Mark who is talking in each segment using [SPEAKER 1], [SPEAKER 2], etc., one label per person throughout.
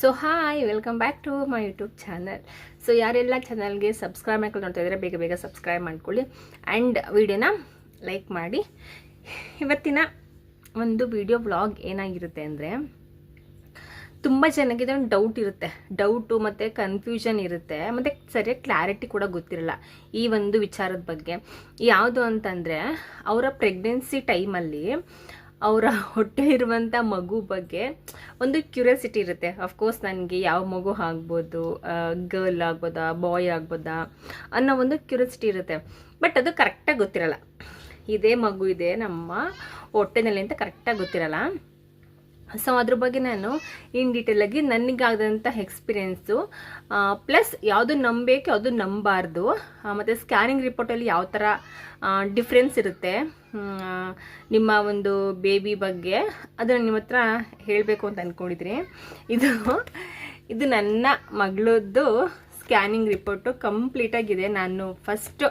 [SPEAKER 1] So hi welcome back to my YouTube channel so ಯಾರೆಲ್ಲ ಚಾನಲ್ಗೆ subscribe ಮಾಡ್ಕೊಂಡು ನೋಡ್ತಾ ಇದ್ದಾರೆ ಬೇಗ ಬೇಗ ಸಬ್ಸ್ಕ್ರೈಬ್ ಮಾಡ್ಕೊಳ್ಳಿ. ಆ್ಯಂಡ್ ವಿಡಿಯೋನ ಲೈಕ್ ಮಾಡಿ. ಇವತ್ತಿನ ಒಂದು ವಿಡಿಯೋ ವ್ಲಾಗ್ ಏನಾಗಿರುತ್ತೆ ಅಂದರೆ, ತುಂಬ ಜನಕ್ಕೆ ಇದೊಂದು ಡೌಟ್ ಇರುತ್ತೆ. ಡೌಟು ಮತ್ತು ಕನ್ಫ್ಯೂಷನ್ ಇರುತ್ತೆ. ಮತ್ತು ಸರಿಯಾಗಿ ಕ್ಲಾರಿಟಿ ಕೂಡ ಗೊತ್ತಿರಲ್ಲ ಈ ಒಂದು ವಿಚಾರದ ಬಗ್ಗೆ. ಯಾವುದು ಅಂತಂದರೆ, ಅವರ ಪ್ರೆಗ್ನೆನ್ಸಿ ಟೈಮಲ್ಲಿ ಅವರ ಹೊಟ್ಟೆ ಇರುವಂಥ ಮಗು ಬಗ್ಗೆ ಒಂದು ಕ್ಯೂರಿಯಾಸಿಟಿ ಇರುತ್ತೆ. ಅಫ್ಕೋರ್ಸ್ ನನಗೆ ಯಾವ ಮಗು ಆಗ್ಬೋದು ಗರ್ಲ್ ಆಗ್ಬೋದಾ ಬಾಯ್ ಆಗ್ಬೋದಾ ಅನ್ನೋ ಒಂದು ಕ್ಯೂರಿಯಾಸಿಟಿ ಇರುತ್ತೆ. ಬಟ್ ಅದು ಕರೆಕ್ಟಾಗಿ ಗೊತ್ತಿರಲ್ಲ. ಇದೇ ಮಗು ಇದೆ ನಮ್ಮ ಹೊಟ್ಟೆನಲ್ಲಿ ಅಂತ ಕರೆಕ್ಟಾಗಿ ಗೊತ್ತಿರಲ್ಲ. ಸೊ ಅದ್ರ ಬಗ್ಗೆ ನಾನು ಇನ್ ಡೀಟೇಲಾಗಿ ನನಗಾದಂಥ ಎಕ್ಸ್ಪೀರಿಯೆನ್ಸು ಪ್ಲಸ್ ಯಾವುದು ನಂಬಬೇಕು, ಯಾವುದು ನಂಬಾರ್ದು ಮತ್ತು ಸ್ಕ್ಯಾನಿಂಗ್ ರಿಪೋರ್ಟಲ್ಲಿ ಯಾವ ಥರ ಡಿಫ್ರೆನ್ಸ್ ಇರುತ್ತೆ ನಿಮ್ಮ ಒಂದು ಬೇಬಿ ಬಗ್ಗೆ, ಅದನ್ನು ನಿಮ್ಮ ಹತ್ರ ಹೇಳಬೇಕು ಅಂತ ಅಂದ್ಕೊಂಡಿದ್ರಿ ಇದು ಇದು ನನ್ನ ಮಗಳದ್ದು ಸ್ಕ್ಯಾನಿಂಗ್ ರಿಪೋರ್ಟು ಕಂಪ್ಲೀಟಾಗಿದೆ ನಾನು ಫಸ್ಟ್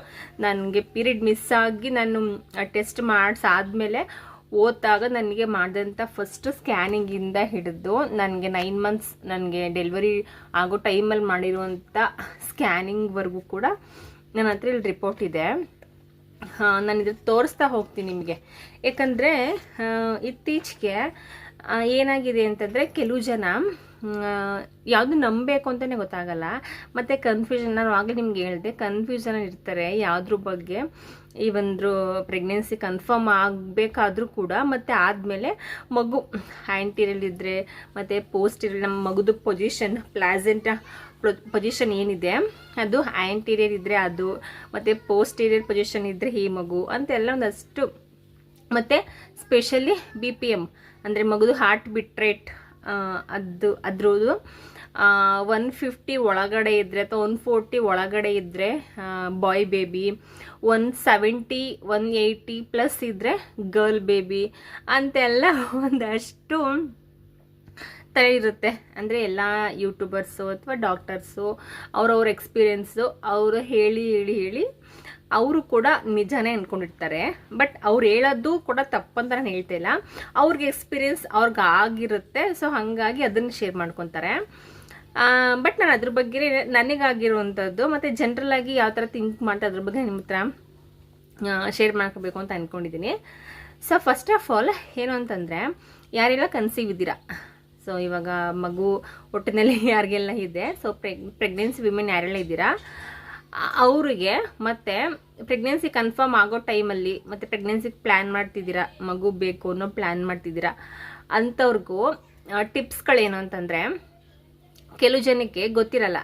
[SPEAKER 1] ನನಗೆ ಪೀರಿಯಡ್ ಮಿಸ್ ಆಗಿ ನಾನು ಟೆಸ್ಟ್ ಮಾಡಿಸಾದ್ಮೇಲೆ ಓದ್ದಾಗ ನನಗೆ ಮಾಡಿದಂಥ ಫಸ್ಟ್ ಸ್ಕ್ಯಾನಿಂಗಿಂದ ಹಿಡಿದು ನನಗೆ ನೈನ್ ಮಂತ್ಸ್ ನನಗೆ ಡೆಲಿವರಿ ಆಗೋ ಟೈಮಲ್ಲಿ ಮಾಡಿರುವಂಥ ಸ್ಕ್ಯಾನಿಂಗ್ವರೆಗೂ ಕೂಡ ನನ್ನ ಹತ್ರ ಇಲ್ಲಿ ರಿಪೋರ್ಟ್ ಇದೆ. ನಾನು ಇದ್ರ ತೋರಿಸ್ತಾ ಹೋಗ್ತೀನಿ ನಿಮಗೆ. ಯಾಕಂದರೆ ಇತ್ತೀಚೆಗೆ ಏನಾಗಿದೆ ಅಂತಂದರೆ ಕೆಲವು ಜನ ಯಾವುದು ನಂಬಬೇಕು ಅಂತಲೇ ಗೊತ್ತಾಗಲ್ಲ. ಮತ್ತು ಕನ್ಫ್ಯೂಷನ್ ನಾನು ಆಗಲೇ ನಿಮ್ಗೆ ಹೇಳಿದೆ ಕನ್ಫ್ಯೂಷನ್ ಇರ್ತಾರೆ ಯಾವುದ್ರ ಬಗ್ಗೆ. ಈ ಒಂದು ಪ್ರೆಗ್ನೆನ್ಸಿ ಕನ್ಫರ್ಮ್ ಆಗಬೇಕಾದ್ರೂ ಕೂಡ ಮತ್ತು ಆದಮೇಲೆ ಮಗು ಆ್ಯಂಟಿರಿಯಲ್ ಇದ್ದರೆ ಮತ್ತು ಇರಲಿ, ನಮ್ಮ ಮಗುದು ಪೊಸಿಷನ್ ಪ್ಲಾಸೆಂಟ್ ಪೊಸಿಷನ್ ಏನಿದೆ, ಅದು ಆ್ಯಂಟೀರಿಯರ್ ಇದ್ದರೆ ಅದು, ಮತ್ತು ಪೋಸ್ಟೀರಿಯರ್ ಪೊಸಿಷನ್ ಇದ್ದರೆ ಈ ಮಗು ಅಂತೆಲ್ಲ ಒಂದಷ್ಟು ಮತ್ತು ಸ್ಪೆಷಲಿ ಬಿ ಪಿ ಎಂ ಅಂದರೆ ಮಗುದು ಹಾರ್ಟ್ ಬಿಟ್ ರೇಟ್ ಅದು, ಅದ್ರದ್ದು ಒನ್ ಫಿಫ್ಟಿ ಒಳಗಡೆ ಇದ್ದರೆ ಅಥವಾ ಒನ್ ಫೋರ್ಟಿ ಒಳಗಡೆ ಇದ್ದರೆ boy baby one seventy one eighty plus ಇದ್ದರೆ ಗರ್ಲ್ ಬೇಬಿ ಅಂತೆಲ್ಲ ಒಂದಷ್ಟು ಥರ ಇರುತ್ತೆ. ಅಂದರೆ ಎಲ್ಲ ಯೂಟ್ಯೂಬರ್ಸು ಅಥವಾ ಡಾಕ್ಟರ್ಸು ಅವ್ರವ್ರ ಎಕ್ಸ್ಪೀರಿಯೆನ್ಸು ಅವರು ಹೇಳಿ ಹೇಳಿ ಹೇಳಿ ಅವರು ಕೂಡ ನಿಜಾನೇ ಅಂದ್ಕೊಂಡಿರ್ತಾರೆ ಬಟ್ ಅವ್ರು ಹೇಳೋದು ಕೂಡ ತಪ್ಪಂತ ನಾನು ಹೇಳ್ತಾ ಇಲ್ಲ. ಅವ್ರಿಗೆ ಎಕ್ಸ್ಪೀರಿಯೆನ್ಸ್ ಅವ್ರಿಗೆ ಆಗಿರುತ್ತೆ. ಸೊ ಹಾಗಾಗಿ ಅದನ್ನು ಶೇರ್ ಮಾಡ್ಕೊತಾರೆ. ಬಟ್ ನಾನು ಅದ್ರ ಬಗ್ಗೆ ನನಗಾಗಿರುವಂಥದ್ದು ಮತ್ತು ಜನರಲಾಗಿ ಯಾವ ಥರ ಥಿಂಕ್ ಮಾಡ್ತಾ ಅದ್ರ ಬಗ್ಗೆ ನಿಮ್ಮ ಹತ್ರ ಶೇರ್ ಮಾಡ್ಕೋಬೇಕು ಅಂತ ಅಂದ್ಕೊಂಡಿದ್ದೀನಿ ಸೊ ಫಸ್ಟ್ ಆಫ್ ಆಲ್ ಏನು ಅಂತಂದರೆ, ಯಾರೆಲ್ಲ ಕನ್ಸೀವ್ ಇದ್ದೀರಾ? ಸೊ ಇವಾಗ ಮಗು ಹೊಟ್ಟೆನಲ್ಲಿ ಯಾರಿಗೆಲ್ಲ ಇದೆ? ಸೊ ಪ್ರೆಗ್ ಪ್ರೆಗ್ನೆನ್ಸಿ ವಿಮೆನ್ ಯಾರೆಲ್ಲ ಇದ್ದೀರಾ? ಅವ್ರಿಗೆ ಮತ್ತು ಪ್ರೆಗ್ನೆನ್ಸಿ ಕನ್ಫರ್ಮ್ ಆಗೋ ಟೈಮಲ್ಲಿ ಮತ್ತು ಪ್ರೆಗ್ನೆನ್ಸಿಗೆ ಪ್ಲ್ಯಾನ್ ಮಾಡ್ತಿದ್ದೀರಾ? ಮಗು ಬೇಕು ಅನ್ನೋ ಪ್ಲ್ಯಾನ್ ಮಾಡ್ತಿದ್ದೀರಾ? ಅಂಥವ್ರಿಗೂ ಟಿಪ್ಸ್ಗಳೇನು ಅಂತಂದರೆ ಕೆಲವು ಜನಕ್ಕೆ ಗೊತ್ತಿರಲ್ಲ.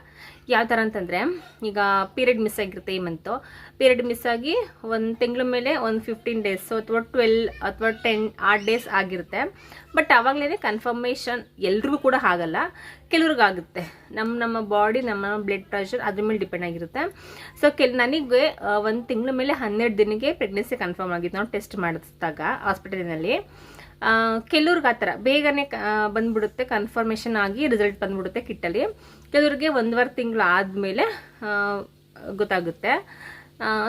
[SPEAKER 1] ಯಾವ ಥರ ಅಂತಂದರೆ, ಈಗ ಪೀರಿಯಡ್ ಮಿಸ್ ಆಗಿರುತ್ತೆ ಈ ಮಂತು ಪೀರಿಯಡ್ ಮಿಸ್ ಆಗಿ ಒಂದು ತಿಂಗಳ ಮೇಲೆ ಒಂದು ಫಿಫ್ಟೀನ್ ಡೇಸ್ ಅಥವಾ ಟ್ವೆಲ್ ಅಥವಾ ಟೆನ್ ಆರ್ ಡೇಸ್ ಆಗಿರುತ್ತೆ. ಬಟ್ ಆವಾಗಲೇ ಕನ್ಫರ್ಮೇಷನ್ ಎಲ್ರಿಗೂ ಕೂಡ ಆಗಲ್ಲ. ಕೆಲವ್ರಿಗಾಗುತ್ತೆ. ನಮ್ಮ ನಮ್ಮ ಬಾಡಿ ನಮ್ಮ ಬ್ಲಡ್ ಪ್ರೆಷರ್ ಅದ್ರ ಮೇಲೆ ಡಿಪೆಂಡ್ ಆಗಿರುತ್ತೆ. ಸೊ ಕೆಲ್, ನನಗೆ ಒಂದು ತಿಂಗಳ ಮೇಲೆ ಹನ್ನೆರಡು ದಿನಕ್ಕೆ ಪ್ರೆಗ್ನೆನ್ಸಿ ಕನ್ಫರ್ಮ್ ಆಗಿತ್ತು. ನಾವು ಟೆಸ್ಟ್ ಮಾಡಿಸಿದಾಗ ಹಾಸ್ಪಿಟಲಿನಲ್ಲಿ ಕೆಲವ್ರಿಗೆ ಆ ಥರ ಬೇಗನೆ ಬಂದ್ಬಿಡುತ್ತೆ ಕನ್ಫರ್ಮೇಷನ್ ಆಗಿ ರಿಸಲ್ಟ್ ಬಂದ್ಬಿಡುತ್ತೆ ಕಿಟ್ಟಲ್ಲಿ. ಕೆಲವ್ರಿಗೆ ಒಂದುವರೆ ತಿಂಗಳು ಆದಮೇಲೆ ಗೊತ್ತಾಗುತ್ತೆ.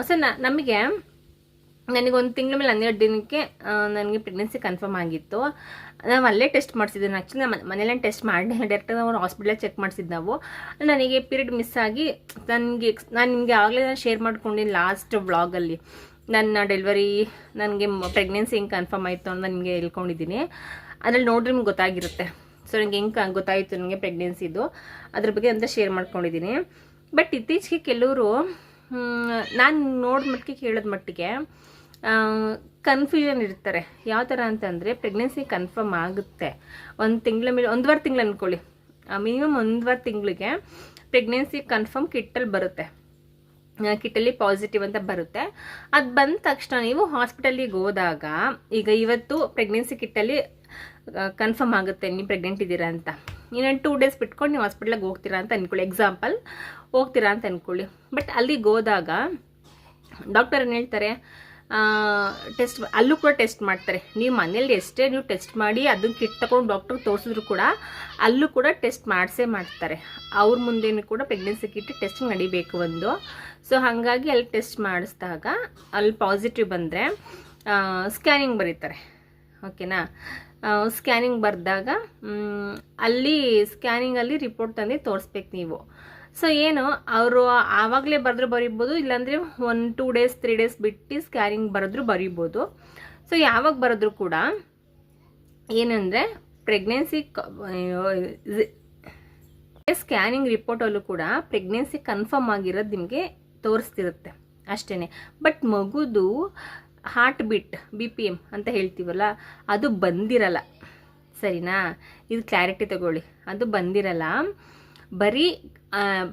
[SPEAKER 1] ಸೊ ನಮಗೆ, ನನಗೊಂದು ತಿಂಗಳ ಮೇಲೆ ಹನ್ನೆರಡು ದಿನಕ್ಕೆ ನನಗೆ ಪ್ರೆಗ್ನೆನ್ಸಿ ಕನ್ಫರ್ಮ್ ಆಗಿತ್ತು. ನಾವು ಅಲ್ಲೇ ಟೆಸ್ಟ್ ಮಾಡಿಸಿದ್ವಿ ಆ್ಯಕ್ಚುಲಿ ನಮ್ಮ ಮನೇಲೇ ಟೆಸ್ಟ್ ಮಾಡಿ ಡೈರೆಕ್ಟ್ ನಾವು ಹಾಸ್ಪಿಟಲಲ್ಲಿ ಚೆಕ್ ಮಾಡಿಸಿದ್ದು ನಾವು. ನನಗೆ ಪೀರಿಯಡ್ ಮಿಸ್ ಆಗಿ, ನನಗೆ ನಾನು ನಿಮಗೆ ಆಗಲೇ ನಾನು ಶೇರ್ ಮಾಡ್ಕೊಂಡಿನಿ ಲಾಸ್ಟ್ ವ್ಲಾಗಲ್ಲಿ ನನ್ನ ಡೆಲಿವರಿ ನನಗೆ ಪ್ರೆಗ್ನೆನ್ಸಿ ಹೆಂಗೆ ಕನ್ಫರ್ಮ್ ಆಯಿತು ಅಂತ ನಿಮಗೆ ಹೇಳ್ಕೊಂಡಿದ್ದೀನಿ ಅದ್ರಲ್ಲಿ ನೋಡ್ರಿ ನಿಮ್ಗೆ ಗೊತ್ತಾಗಿರುತ್ತೆ. ಸೊ ನನಗೆ ಹೆಂಗೆ ಗೊತ್ತಾಯಿತು ನನಗೆ ಪ್ರೆಗ್ನೆನ್ಸಿದು ಅದ್ರ ಬಗ್ಗೆ ಅಂತ ಶೇರ್ ಮಾಡ್ಕೊಂಡಿದ್ದೀನಿ ಬಟ್ ಇತ್ತೀಚೆಗೆ ಕೆಲವರು ನಾನು ನೋಡಿದ ಮಟ್ಟಿಗೆ ಕೇಳೋದ ಮಟ್ಟಿಗೆ ಕನ್ಫ್ಯೂಷನ್ ಇರ್ತಾರೆ. ಯಾವ ಥರ ಅಂತಂದರೆ ಪ್ರೆಗ್ನೆನ್ಸಿ ಕನ್ಫರ್ಮ್ ಆಗುತ್ತೆ. ಒಂದು ತಿಂಗಳ ಮೇಲೆ, ಒಂದುವರೆ ತಿಂಗಳು ಅಂದ್ಕೊಳ್ಳಿ ಮಿನಿಮಮ್ ಒಂದುವರೆ ತಿಂಗಳಿಗೆ ಪ್ರೆಗ್ನೆನ್ಸಿ ಕನ್ಫರ್ಮ್ ಕಿಟ್ಟಲ್ಲಿ ಬರುತ್ತೆ. ಕಿಟ್ಟಲ್ಲಿ ಪಾಸಿಟಿವ್ ಅಂತ ಬರುತ್ತೆ. ಅದು ಬಂದ ತಕ್ಷಣ ನೀವು ಹಾಸ್ಪಿಟಲಿಗೆ ಹೋದಾಗ, ಈಗ ಇವತ್ತು ಪ್ರೆಗ್ನೆನ್ಸಿ ಕಿಟ್ಟಲ್ಲಿ ಕನ್ಫರ್ಮ್ ಆಗುತ್ತೆ ನೀವು ಪ್ರೆಗ್ನೆಂಟ್ ಇದ್ದೀರಾ ಅಂತ. ಇನ್ನೊಂದು ಟೂ ಡೇಸ್ ಬಿಟ್ಕೊಂಡು ನೀವು ಹಾಸ್ಪಿಟ್ಲಿಗೆ ಹೋಗ್ತೀರಾ ಅಂತ ಅಂದ್ಕೊಳ್ಳಿ ಎಕ್ಸಾಂಪಲ್ ಹೋಗ್ತೀರಾ ಅಂತ ಅಂದ್ಕೊಳ್ಳಿ ಬಟ್ ಅಲ್ಲಿಗೆ ಹೋದಾಗ ಡಾಕ್ಟರ್ ಏನು ಹೇಳ್ತಾರೆ ಟೆಸ್ಟ್ ಅಲ್ಲೂ ಕೂಡ ಟೆಸ್ಟ್ ಮಾಡ್ತಾರೆ. ನೀವು ಮನೇಲಿ ಎಷ್ಟೇ ನೀವು ಟೆಸ್ಟ್ ಮಾಡಿ ಅದನ್ನ ಕಿಟ್ ತಗೊಂಡು ಡಾಕ್ಟರ್ ತೋರಿಸಿದ್ರು ಕೂಡ ಅಲ್ಲೂ ಕೂಡ ಟೆಸ್ಟ್ ಮಾಡಿಸೇ ಮಾಡ್ತಾರೆ. ಅವ್ರ ಮುಂದೆನೂ ಕೂಡ ಪ್ರೆಗ್ನೆನ್ಸಿ ಕಿಟ್ ಟೆಸ್ಟ್ ನಡಿಬೇಕು ಒಂದು. ಸೊ ಹಾಗಾಗಿ ಅಲ್ಲಿ ಟೆಸ್ಟ್ ಮಾಡಿಸಿದಾಗ ಅಲ್ಲಿ ಪಾಸಿಟಿವ್ ಬಂದರೆ ಸ್ಕ್ಯಾನಿಂಗ್ ಬರೀತಾರೆ. ಓಕೆನಾ ಸ್ಕ್ಯಾನಿಂಗ್ ಬರೆದಾಗ ಅಲ್ಲಿ ಸ್ಕ್ಯಾನಿಂಗಲ್ಲಿ ರಿಪೋರ್ಟ್ ತಂದು ತೋರಿಸ್ಬೇಕು ನೀವು. ಸೊ ಏನು, ಅವರು ಆವಾಗಲೇ ಬರೆದ್ರೂ ಬರೀಬೋದು, ಇಲ್ಲಾಂದರೆ one two days three days ಬಿಟ್ಟು ಸ್ಕ್ಯಾನಿಂಗ್ ಬರೆದ್ರೂ ಬರೀಬೋದು. ಸೊ ಯಾವಾಗ ಬರೆದ್ರು ಕೂಡ ಏನಂದರೆ ಪ್ರೆಗ್ನೆನ್ಸಿ ಸ್ಕ್ಯಾನಿಂಗ್ ರಿಪೋರ್ಟಲ್ಲೂ ಕೂಡ ಪ್ರೆಗ್ನೆನ್ಸಿ ಕನ್ಫರ್ಮ್ ಆಗಿರೋದು ನಿಮಗೆ ತೋರಿಸ್ತಿರುತ್ತೆ ಅಷ್ಟೇ but ಮಗುದು heart beat B P M ಅಂತ ಹೇಳ್ತೀವಲ್ಲ, ಅದು ಬಂದಿರಲ್ಲ. ಸರಿನಾ? ಇದು ಕ್ಲಾರಿಟಿ ತಗೊಳ್ಳಿ. ಅದು ಬಂದಿರಲ್ಲ. ಬರೀ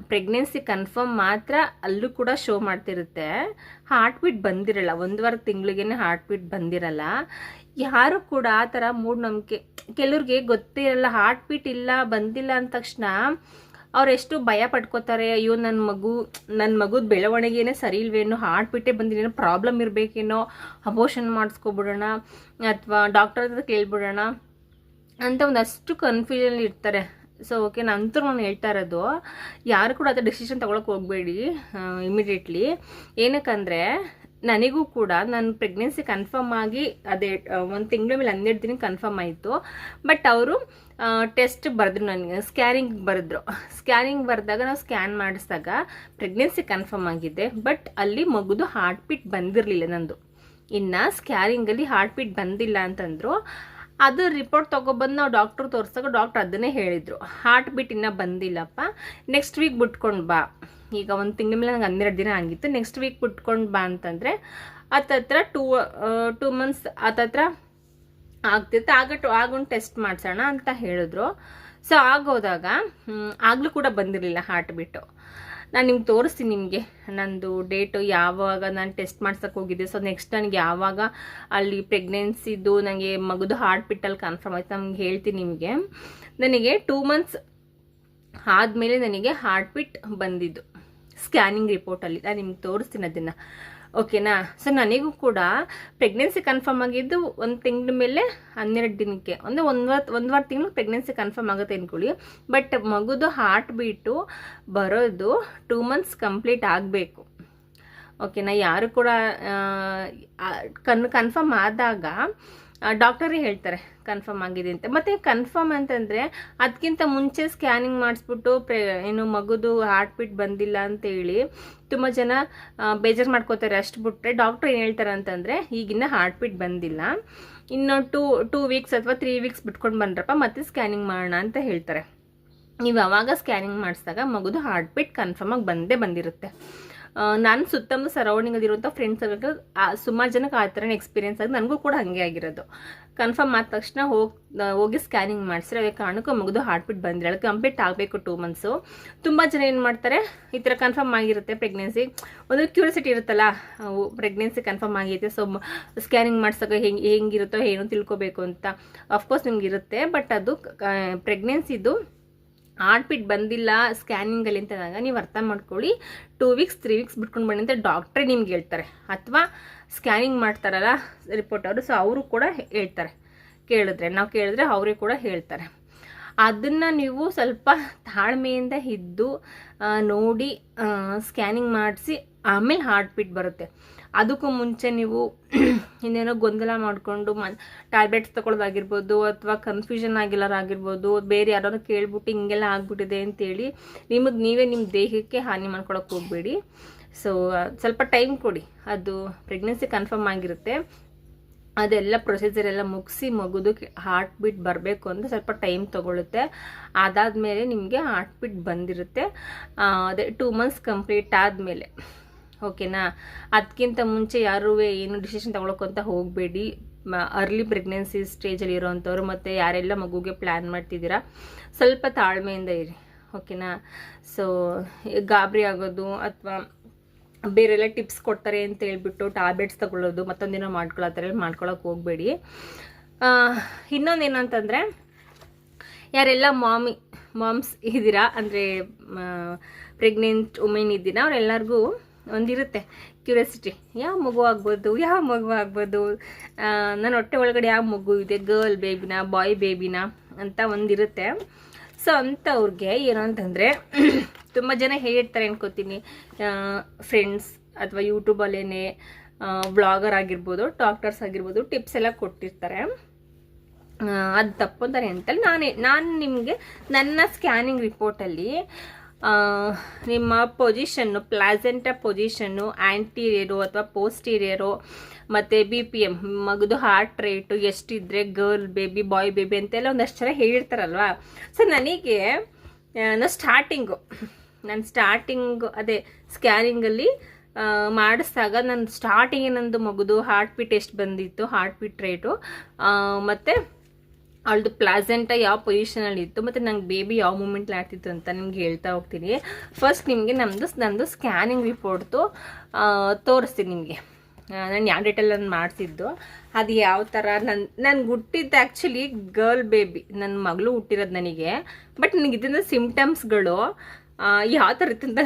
[SPEAKER 1] ಪ್ರೆಗ್ನೆನ್ಸಿ ಕನ್ಫರ್ಮ್ ಮಾತ್ರ ಅಲ್ಲೂ ಕೂಡ ಶೋ ಮಾಡ್ತಿರುತ್ತೆ. ಹಾರ್ಟ್ ಬೀಟ್ ಬಂದಿರಲ್ಲ, ಒಂದುವರೆ ತಿಂಗಳಿಗೆ ಹಾರ್ಟ್ ಬೀಟ್ ಬಂದಿರಲ್ಲ. ಯಾರು ಕೂಡ ಆ ಥರ ಮೂಢನಂಬಿಕೆ, ಕೆಲವ್ರಿಗೆ ಗೊತ್ತೇ ಇರಲ್ಲ ಹಾರ್ಟ್ ಬೀಟ್ ಇಲ್ಲ, ಬಂದಿಲ್ಲ ಅಂದ ತಕ್ಷಣ ಅವರೆಷ್ಟು ಭಯ ಪಡ್ಕೋತಾರೆ ಅಯ್ಯೋ ನನ್ನ ಮಗು ನನ್ನ ಮಗುದ ಬೆಳವಣಿಗೆನೇ ಸರಿ ಇಲ್ವೇನೋ ಹಾರ್ಟ್ ಬೀಟೇ ಬಂದಿರೇನೋ ಪ್ರಾಬ್ಲಮ್ ಇರಬೇಕೇನೋ ಅಬೋಷನ್ ಮಾಡಿಸ್ಕೊಬಿಡೋಣ, ಅಥವಾ ಡಾಕ್ಟರ್ ಹತ್ರ ಕೇಳ್ಬಿಡೋಣ ಅಂತ ಒಂದಷ್ಟು ಕನ್ಫ್ಯೂಷನ್ ಇರ್ತಾರೆ. ಸೊ ಓಕೆ ನಂತರ ನಾನು ಹೇಳ್ತಾ ಇರೋದು, ಯಾರು ಕೂಡ ಅದು ಡಿಸಿಷನ್ ತೊಗೊಳಕ್ಕೆ ಹೋಗಬೇಡಿ ಇಮಿಡಿಯೇಟ್ಲಿ ಏನಕ್ಕಂದರೆ, ನನಗೂ ಕೂಡ ನನ್ನ ಪ್ರೆಗ್ನೆನ್ಸಿ ಕನ್ಫರ್ಮ್ ಆಗಿ ಅದೇ ಒಂದು ತಿಂಗಳ ಮೇಲೆ ಹನ್ನೆರಡು ದಿನ ಕನ್ಫರ್ಮ್ ಆಯಿತು. ಬಟ್ ಅವರು ಟೆಸ್ಟ್ ಬರೆದ್ರು ನನಗೆ ಸ್ಕ್ಯಾನಿಂಗ್ ಬರೆದ್ರು. ಸ್ಕ್ಯಾನಿಂಗ್ ಬರೆದಾಗ ನಾವು ಸ್ಕ್ಯಾನ್ ಮಾಡಿಸಿದಾಗ ಪ್ರೆಗ್ನೆನ್ಸಿ ಕನ್ಫರ್ಮ್ ಆಗಿದೆ. ಬಟ್ ಅಲ್ಲಿ ಮಗುದು ಹಾರ್ಟ್ ಬೀಟ್ ಬಂದಿರಲಿಲ್ಲ ನಂದು. ಇನ್ನು ಸ್ಕ್ಯಾನಿಂಗಲ್ಲಿ ಹಾರ್ಟ್ ಬೀಟ್ ಬಂದಿಲ್ಲ ಅಂತಂದರು ಅದು ರಿಪೋರ್ಟ್ ತೊಗೊಬಂದು ನಾವು ಡಾಕ್ಟ್ರು ತೋರಿಸಿದಾಗ ಡಾಕ್ಟ್ರ್ ಅದನ್ನೇ ಹೇಳಿದರು. ಹಾರ್ಟ್ ಬೀಟ್ ಇನ್ನೂ ಬಂದಿಲ್ಲಪ್ಪ. ನೆಕ್ಸ್ಟ್ ವೀಕ್ ಬಿಟ್ಕೊಂಡು ಬಾ. ಈಗ ಒಂದು ತಿಂಗಳ ಮೇಲೆ ನಂಗೆ ಹನ್ನೆರಡು ದಿನ ಆಗಿತ್ತು. ನೆಕ್ಸ್ಟ್ ವೀಕ್ ಬಿಟ್ಕೊಂಡು ಬಾ ಅಂತಂದರೆ ಹತ್ತತ್ರ ಟೂ ಟೂ ಮಂತ್ಸ್ ಹತ್ತತ್ರ ಆಗ್ತಿತ್ತು. ಆಗ ಟು, ಆಗೊಂದು ಟೆಸ್ಟ್ ಮಾಡಿಸೋಣ ಅಂತ ಹೇಳಿದ್ರು. ಸೊ ಆಗೋದಾಗ ಆಗಲೂ ಕೂಡ ಬಂದಿರಲಿಲ್ಲ ಹಾರ್ಟ್ ಬೀಟು ನಾನು ನಿಮ್ಗೆ ತೋರಿಸ್ತೀನಿ ನಿಮಗೆ. ನಂದು ಡೇಟು ಯಾವಾಗ ನಾನು ಟೆಸ್ಟ್ ಮಾಡ್ಸೋಕೆ ಹೋಗಿದ್ದೆ. ಸೊ ನೆಕ್ಸ್ಟ್ ನನಗೆ ಯಾವಾಗ ಅಲ್ಲಿ ಪ್ರೆಗ್ನೆನ್ಸಿದ್ದು ನನಗೆ ಮಗುದು ಹಾರ್ಟ್ ಬಿಟ್ಟಲ್ಲಿ ಕನ್ಫರ್ಮ್ ಆಯ್ತು. ನಮ್ಗೆ ಹೇಳ್ತೀನಿ ನಿಮಗೆ. ನನಗೆ ಟೂ ಮಂತ್ಸ್ ಆದಮೇಲೆ ನನಗೆ ಹಾರ್ಟ್ ಬಿಟ್ ಬಂದಿದ್ದು ಸ್ಕ್ಯಾನಿಂಗ್ ರಿಪೋರ್ಟಲ್ಲಿ ನಾನು ನಿಮ್ಗೆ ತೋರಿಸ್ತೀನಿ ಅದನ್ನು. ಓಕೆನಾ ಸೊ ನನಗೂ ಕೂಡ ಪ್ರೆಗ್ನೆನ್ಸಿ ಕನ್ಫರ್ಮ್ ಆಗಿದ್ದು ಒಂದು ತಿಂಗಳ ಮೇಲೆ ಹನ್ನೆರಡು ದಿನಕ್ಕೆ. ಅಂದರೆ ಒಂದು ವಾರ ತಿಂಗಳು ಪ್ರೆಗ್ನೆನ್ಸಿ ಕನ್ಫರ್ಮ್ ಆಗುತ್ತೆ ಅಂದ್ಕೊಳ್ಳಿ ಬಟ್ ಮಗುದು ಹಾರ್ಟ್ ಬೀಟು ಬರೋದು ಟೂ ಮಂತ್ಸ್ ಕಂಪ್ಲೀಟ್ ಆಗಬೇಕು. ಓಕೆನಾ ಯಾರು ಕೂಡ ಕನ್ ಕನ್ಫರ್ಮ್ ಆದಾಗ ಡಾಕ್ಟರೇ ಹೇಳ್ತಾರೆ ಕನ್ಫರ್ಮ್ ಆಗಿದೆ ಅಂತ. ಮತ್ತೆ ಕನ್ಫರ್ಮ್ ಅಂತಂದರೆ ಅದಕ್ಕಿಂತ ಮುಂಚೆ ಸ್ಕ್ಯಾನಿಂಗ್ ಮಾಡಿಸ್ಬಿಟ್ಟು ಏನು ಮಗುದು ಹಾರ್ಟ್ ಬೀಟ್ ಬಂದಿಲ್ಲ ಅಂತೇಳಿ ತುಂಬ ಜನ ಬೇಜಾರು ಮಾಡ್ಕೋತಾರೆ ಅಷ್ಟು ಬಿಟ್ಟರೆ ಡಾಕ್ಟ್ರ್ ಏನು ಹೇಳ್ತಾರೆ ಅಂತಂದರೆ ಈಗಿನ ಹಾರ್ಟ್ ಬೀಟ್ ಬಂದಿಲ್ಲ. ಇನ್ನು ಟೂ ಟೂ ವೀಕ್ಸ್ ಅಥವಾ ತ್ರೀ ವೀಕ್ಸ್ ಬಿಟ್ಕೊಂಡು ಬಂದ್ರಪ್ಪ, ಮತ್ತೆ ಸ್ಕ್ಯಾನಿಂಗ್ ಮಾಡೋಣ ಅಂತ ಹೇಳ್ತಾರೆ. ನೀವು ಅವಾಗ ಸ್ಕ್ಯಾನಿಂಗ್ ಮಾಡಿಸಿದಾಗ ಮಗುದು ಹಾರ್ಟ್ ಬೀಟ್ ಕನ್ಫರ್ಮಾಗಿ ಬಂದೇ ಬಂದಿರುತ್ತೆ. ನಾನು ಸುತ್ತಮುತ್ತ ಸರೌಂಡಿಂಗಲ್ಲಿರುವಂಥ ಫ್ರೆಂಡ್ಸ್ ಸರ್ಕಲ್ ಸುಮಾರು ಜನಕ್ಕೆ ಆ ಥರನೇ ಎಕ್ಸ್ಪೀರಿಯನ್ಸ್ ಆಗಿ ನನಗೂ ಕೂಡ ಹಾಗೆ ಆಗಿರೋದು. ಕನ್ಫರ್ಮ್ ಆದ ತಕ್ಷಣ ಹೋಗಿ ಹೋಗಿ ಸ್ಕ್ಯಾನಿಂಗ್ ಮಾಡಿಸ್ರೆ ಅದೇ ಕಾರಣಕ್ಕೂ ಮುಗಿದು ಹಾರ್ಟ್ ಬೀಟ್ ಅದಕ್ಕೆ ಕಂಪ್ಲೀಟ್ ಆಗಬೇಕು ಟೂ ಮಂತ್ಸು ತುಂಬ ಜನ ಏನು ಮಾಡ್ತಾರೆ, ಈ ಥರ ಕನ್ಫರ್ಮ್ ಆಗಿರುತ್ತೆ ಪ್ರೆಗ್ನೆನ್ಸಿ ಒಂದು ಕ್ಯೂರಿಯಾಸಿಟಿ ಇರುತ್ತಲ್ಲ ಪ್ರೆಗ್ನೆನ್ಸಿ ಕನ್ಫರ್ಮ್ ಆಗೈತೆ ಸೊ ಸ್ಕ್ಯಾನಿಂಗ್ ಮಾಡ್ಸೋಕೆ ಹೆಂಗೆ, ಹೆಂಗಿರುತ್ತೋ, ಏನು ತಿಳ್ಕೊಬೇಕು ಅಂತ. ಅಫ್ಕೋರ್ಸ್ ನಿಮ್ಗೆ ಇರುತ್ತೆ ಬಟ್ ಅದು ಪ್ರೆಗ್ನೆನ್ಸಿದು ಬೀಟ್ ಬಂದಿಲ್ಲ ಸ್ಕ್ಯಾನಿಂಗಲ್ಲಿ ಅಂತಂದಾಗ ನೀವು ಅರ್ಥ ಮಾಡ್ಕೊಳ್ಳಿ. ಟೂ ವೀಕ್ಸ್ ತ್ರೀ ವೀಕ್ಸ್ ಬಿಟ್ಕೊಂಡು ಬನ್ನಿ ಅಂತ ಡಾಕ್ಟ್ರೇ ನಿಮ್ಗೆ ಹೇಳ್ತಾರೆ. ಅಥವಾ ಸ್ಕ್ಯಾನಿಂಗ್ ಮಾಡ್ತಾರಲ್ಲ ರಿಪೋರ್ಟ್ ಅವರು ಸೊ ಅವರು ಕೂಡ ಹೇಳ್ತಾರೆ. ಕೇಳಿದ್ರೆ, ನಾವು ಕೇಳಿದ್ರೆ ಅವರೇ ಕೂಡ ಹೇಳ್ತಾರೆ. ಅದನ್ನು ನೀವು ಸ್ವಲ್ಪ ತಾಳ್ಮೆಯಿಂದ ಇದ್ದು ನೋಡಿ ಸ್ಕ್ಯಾನಿಂಗ್ ಮಾಡಿಸಿ, ಆಮೇಲೆ ಹಾರ್ಟ್ ಬೀಟ್ ಬರುತ್ತೆ. ಅದಕ್ಕೂ ಮುಂಚೆ ನೀವು ಇನ್ನೇನೋ ಗೊಂದಲ ಮಾಡಿಕೊಂಡು ಮ ಟ್ಯಾಬ್ಲೆಟ್ಸ್ ತೊಗೊಳ್ಳೋದಾಗಿರ್ಬೋದು ಅಥವಾ ಕನ್ಫ್ಯೂಷನ್ ಆಗಿಲ್ಲರಾಗಿರ್ಬೋದು ಬೇರೆ ಯಾರೋ ಕೇಳ್ಬಿಟ್ಟು ಹಿಂಗೆಲ್ಲ ಆಗಿಬಿಟ್ಟಿದೆ ಅಂತೇಳಿ ನಿಮಗೆ ನೀವೇ ನಿಮ್ಮ ದೇಹಕ್ಕೆ ಹಾನಿ ಮಾಡ್ಕೊಳಕ್ಕೆ ಹೋಗಬೇಡಿ. ಸೊ ಸ್ವಲ್ಪ ಟೈಮ್ ಕೊಡಿ. ಅದು ಪ್ರೆಗ್ನೆನ್ಸಿ ಕನ್ಫರ್ಮ್ ಆಗಿರುತ್ತೆ. ಅದೆಲ್ಲ ಪ್ರೊಸೀಜರ್ ಎಲ್ಲ ಮುಗಿಸಿ ಮಗುದು ಹಾರ್ಟ್ ಬೀಟ್ ಬರಬೇಕು ಅಂದರೆ ಸ್ವಲ್ಪ ಟೈಮ್ ತೊಗೊಳುತ್ತೆ. ಅದಾದಮೇಲೆ ನಿಮಗೆ ಹಾರ್ಟ್ ಬೀಟ್ ಬಂದಿರುತ್ತೆ ಅದೇ ಟೂ ಮಂತ್ಸ್ ಕಂಪ್ಲೀಟ್ ಆದಮೇಲೆ. ಓಕೆನಾ? ಅದಕ್ಕಿಂತ ಮುಂಚೆ ಯಾರೂ ಏನು ಡಿಸಿಷನ್ ತೊಗೊಳಕ್ಕಂತ ಹೋಗಬೇಡಿ. ಅರ್ಲಿ ಪ್ರೆಗ್ನೆನ್ಸಿ ಸ್ಟೇಜಲ್ಲಿ ಇರೋವಂಥವ್ರು ಮತ್ತು ಯಾರೆಲ್ಲ ಮಗುಗೆ ಪ್ಲ್ಯಾನ್ ಮಾಡ್ತಿದ್ದೀರಾ, ಸ್ವಲ್ಪ ತಾಳ್ಮೆಯಿಂದ ಇರಿ. ಓಕೆನಾ? ಸೊ ಗಾಬರಿ ಆಗೋದು ಅಥವಾ ಬೇರೆಲ್ಲ ಟಿಪ್ಸ್ ಕೊಡ್ತಾರೆ ಅಂತ ಹೇಳ್ಬಿಟ್ಟು ಟ್ಯಾಬ್ಲೆಟ್ಸ್ ತಗೊಳ್ಳೋದು, ಮತ್ತೊಂದಿನ ಮಾಡ್ಕೊಳ್ಳೋ ಮಾಡ್ಕೊಳಕ್ಕೆ ಹೋಗಬೇಡಿ. ಇನ್ನೊಂದು ಏನಂತಂದರೆ ಯಾರೆಲ್ಲ ಮಾಮಿ ಮಾಮ್ಸ್ ಇದ್ದೀರಾ, ಅಂದರೆ ಪ್ರೆಗ್ನೆಂಟ್ ವುಮೆನ್ ಇದ್ದೀರಾ, ಅವರೆಲ್ಲರಿಗೂ ಒಂದಿರುತ್ತೆ. ಕ್ಯೂರಿಯಾಸಿಟಿ ಯಾವ ಮಗು ಆಗ್ಬೋದು? ಯಾವ ಮಗು ಆಗ್ಬೋದು? ನನ್ನ ಹೊಟ್ಟೆ ಒಳಗಡೆ ಯಾವ ಮಗು ಇದೆ? ಗರ್ಲ್ ಬೇಬಿನ ಬಾಯ್ ಬೇಬಿನ ಅಂತ ಒಂದಿರುತ್ತೆ. ಸೊ ಅಂಥವ್ರಿಗೆ ಏನು ಅಂತಂದರೆ, ತುಂಬ ಜನ ಹೇಳ್ತಾರೆ ಅನ್ಕೋತೀನಿ. ಫ್ರೆಂಡ್ಸ್ ಅಥವಾ ಯೂಟ್ಯೂಬಲ್ಲೇ ವ್ಲಾಗರ್ ಆಗಿರ್ಬೋದು ಡಾಕ್ಟರ್ಸ್ ಆಗಿರ್ಬೋದು ಟಿಪ್ಸ್ ಎಲ್ಲ ಕೊಟ್ಟಿರ್ತಾರೆ. ಅದು ತಪ್ಪು ಅಂತಾರೆ ಅಂತಲ್ಲ ನಾನೇ, ನಾನು ನಿಮಗೆ ನನ್ನ ಸ್ಕ್ಯಾನಿಂಗ್ ರಿಪೋರ್ಟಲ್ಲಿ ನಿಮ್ಮ ಪೊಸಿಷನ್ನು ಪ್ಲಾಸೆಂಟ ಪೊಸಿಷನ್ನು ಆ್ಯಂಟೀರಿಯರು ಅಥವಾ ಪೋಸ್ಟೀರಿಯರು ಮತ್ತು ಬಿ ಪಿ ಎಂ ಮಗದು ಹಾರ್ಟ್ ರೇಟು ಎಷ್ಟಿದ್ರೆ ಗರ್ಲ್ ಬೇಬಿ ಬಾಯ್ ಬೇಬಿ ಅಂತೆಲ್ಲ ಒಂದಷ್ಟು ಜನ ಹೇಳ್ತಾರಲ್ವಾ? ಸೊ ನನಗೆ ನಾನು ಸ್ಟಾರ್ಟಿಂಗು ನಾನು ಸ್ಟಾರ್ಟಿಂಗ್ ಅದೇ ಸ್ಕ್ಯಾನಿಂಗಲ್ಲಿ ಮಾಡಿಸಿದಾಗ ನಾನು ಸ್ಟಾರ್ಟಿಂಗ್ ನಂದು ಮಗುದು ಹಾರ್ಟ್ ಬೀಟ್ ಎಷ್ಟು ಬಂದಿತ್ತು ಹಾರ್ಟ್ ಬೀಟ್ ರೇಟು ಮತ್ತು ಅವಳದು ಪ್ಲಾಸೆಂಟ ಯಾವ ಪೊಸಿಷನಲ್ಲಿ ಇತ್ತು, ಮತ್ತು ನಂಗೆ ಬೇಬಿ ಯಾವ ಮೂಮೆಂಟ್ಲಿ ಆಗ್ತಿತ್ತು ಅಂತ ನಿಮ್ಗೆ ಹೇಳ್ತಾ ಹೋಗ್ತೀನಿ. ಫಸ್ಟ್ ನಿಮಗೆ ನಮ್ಮದು ನಂದು ಸ್ಕ್ಯಾನಿಂಗ್ ರಿಪೋರ್ಟ್ದು ತೋರಿಸ್ತೀನಿ ನಿಮಗೆ. ನಾನು ಯಾವ ಡೇಟಲ್ಲಿ ನಾನು ಮಾಡ್ತಿದ್ದು ಅದು ಯಾವ ಥರ ನನ್ನ ನನ್ಗೆ ಹುಟ್ಟಿದ್ದು ಆ್ಯಕ್ಚುಲಿ ಗರ್ಲ್ ಬೇಬಿ ನನ್ನ ಮಗಳು ಹುಟ್ಟಿರೋದು ನನಗೆ. ಬಟ್ ನನಗೆ ಇದರಿಂದ ಸಿಮ್ಟಮ್ಸ್ಗಳು ಯಾವ ಥರ ಇತ್ತು ಅಂತ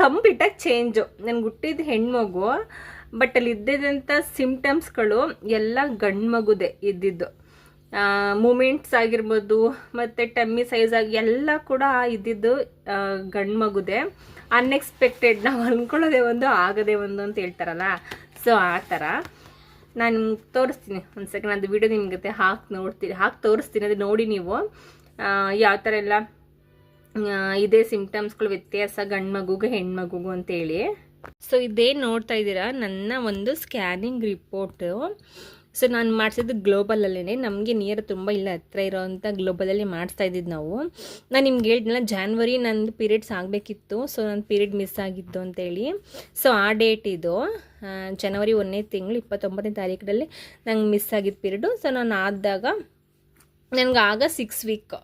[SPEAKER 1] ಕಂಪ್ಲೀಟಾಗಿ ಚೇಂಜು ನನ್ಗೆ ಹುಟ್ಟಿದ್ದು ಹೆಣ್ಮಗು ಬಟ್ ಅಲ್ಲಿ ಇದ್ದಿದ್ದಂಥ ಸಿಮ್ಟಮ್ಸ್ಗಳು ಎಲ್ಲ ಗಂಡು ಮಗುದೇ ಇದ್ದಿದ್ದು. ಮೂಮೆಂಟ್ಸ್ ಆಗಿರ್ಬೋದು, ಮತ್ತು ಟಮ್ಮಿ ಸೈಜ್ ಆಗಿ ಎಲ್ಲ ಕೂಡ ಇದ್ದಿದ್ದು ಗಂಡು ಮಗುದೆ. ಅನ್ಎಕ್ಸ್ಪೆಕ್ಟೆಡ್ ನಾವು ಅಂದ್ಕೊಳ್ಳೋದೇ ಒಂದು, ಆಗದೆ ಒಂದು ಅಂತ ಹೇಳ್ತಾರಲ್ಲ? ಸೊ ಆ ಥರ ನಾನು ತೋರಿಸ್ತೀನಿ ಒಂದು ಸೆಕೆಂಡ್ ಅದು ವಿಡಿಯೋ ನಿಮ್ಗೆ ಹಾಕಿ ನೋಡ್ತೀನಿ ಹಾಕಿ ತೋರಿಸ್ತೀನಿ, ಅದು ನೋಡಿ ನೀವು. ಯಾವ ಥರ ಎಲ್ಲ ಇದೇ ಸಿಂಪ್ಟಮ್ಸ್ಗಳು ವ್ಯತ್ಯಾಸ ಗಂಡು ಮಗುಗೆ ಹೆಣ್ಮಗುಗೂ ಅಂತೇಳಿ ಸೊ ಇದೇನು ನೋಡ್ತಾ ಇದ್ದೀರಾ? ನನ್ನ ಒಂದು ಸ್ಕ್ಯಾನಿಂಗ್ ರಿಪೋರ್ಟು ಸೊ ನಾನು ಮಾಡಿಸಿದ್ದು ಗ್ಲೋಬಲಲ್ಲೇ ನಮಗೆ ನಿಯರ್ ತುಂಬ ಇಲ್ಲ, ಹತ್ರ ಇರೋವಂಥ ಗ್ಲೋಬಲಲ್ಲಿ ಮಾಡಿಸ್ತಾ ಇದ್ದಿದ್ದು ನಾವು. ನಾನು ನಿಮ್ಗೆ ಹೇಳಿದ್ನಲ್ಲ ಜಾನ್ವರಿ ನಂದು ಪೀರಿಯಡ್ಸ್ ಆಗಬೇಕಿತ್ತು ಸೊ ನನ್ನ ಪೀರಿಯಡ್ ಮಿಸ್ ಆಗಿದ್ದು ಅಂತೇಳಿ. ಸೊ ಆ ಡೇಟ್ ಇದು ಜನವರಿ ಒಂದನೇ ತಿಂಗಳು ಇಪ್ಪತ್ತೊಂಬತ್ತನೇ ತಾರೀಕಲ್ಲಿ ನಂಗೆ ಮಿಸ್ ಆಗಿದ್ದು ಪೀರಿಯಡು ಸೊ ನಾನು ಆದಾಗ ನನಗೆ ಆಗ ಸಿಕ್ಸ್ ವೀಕ್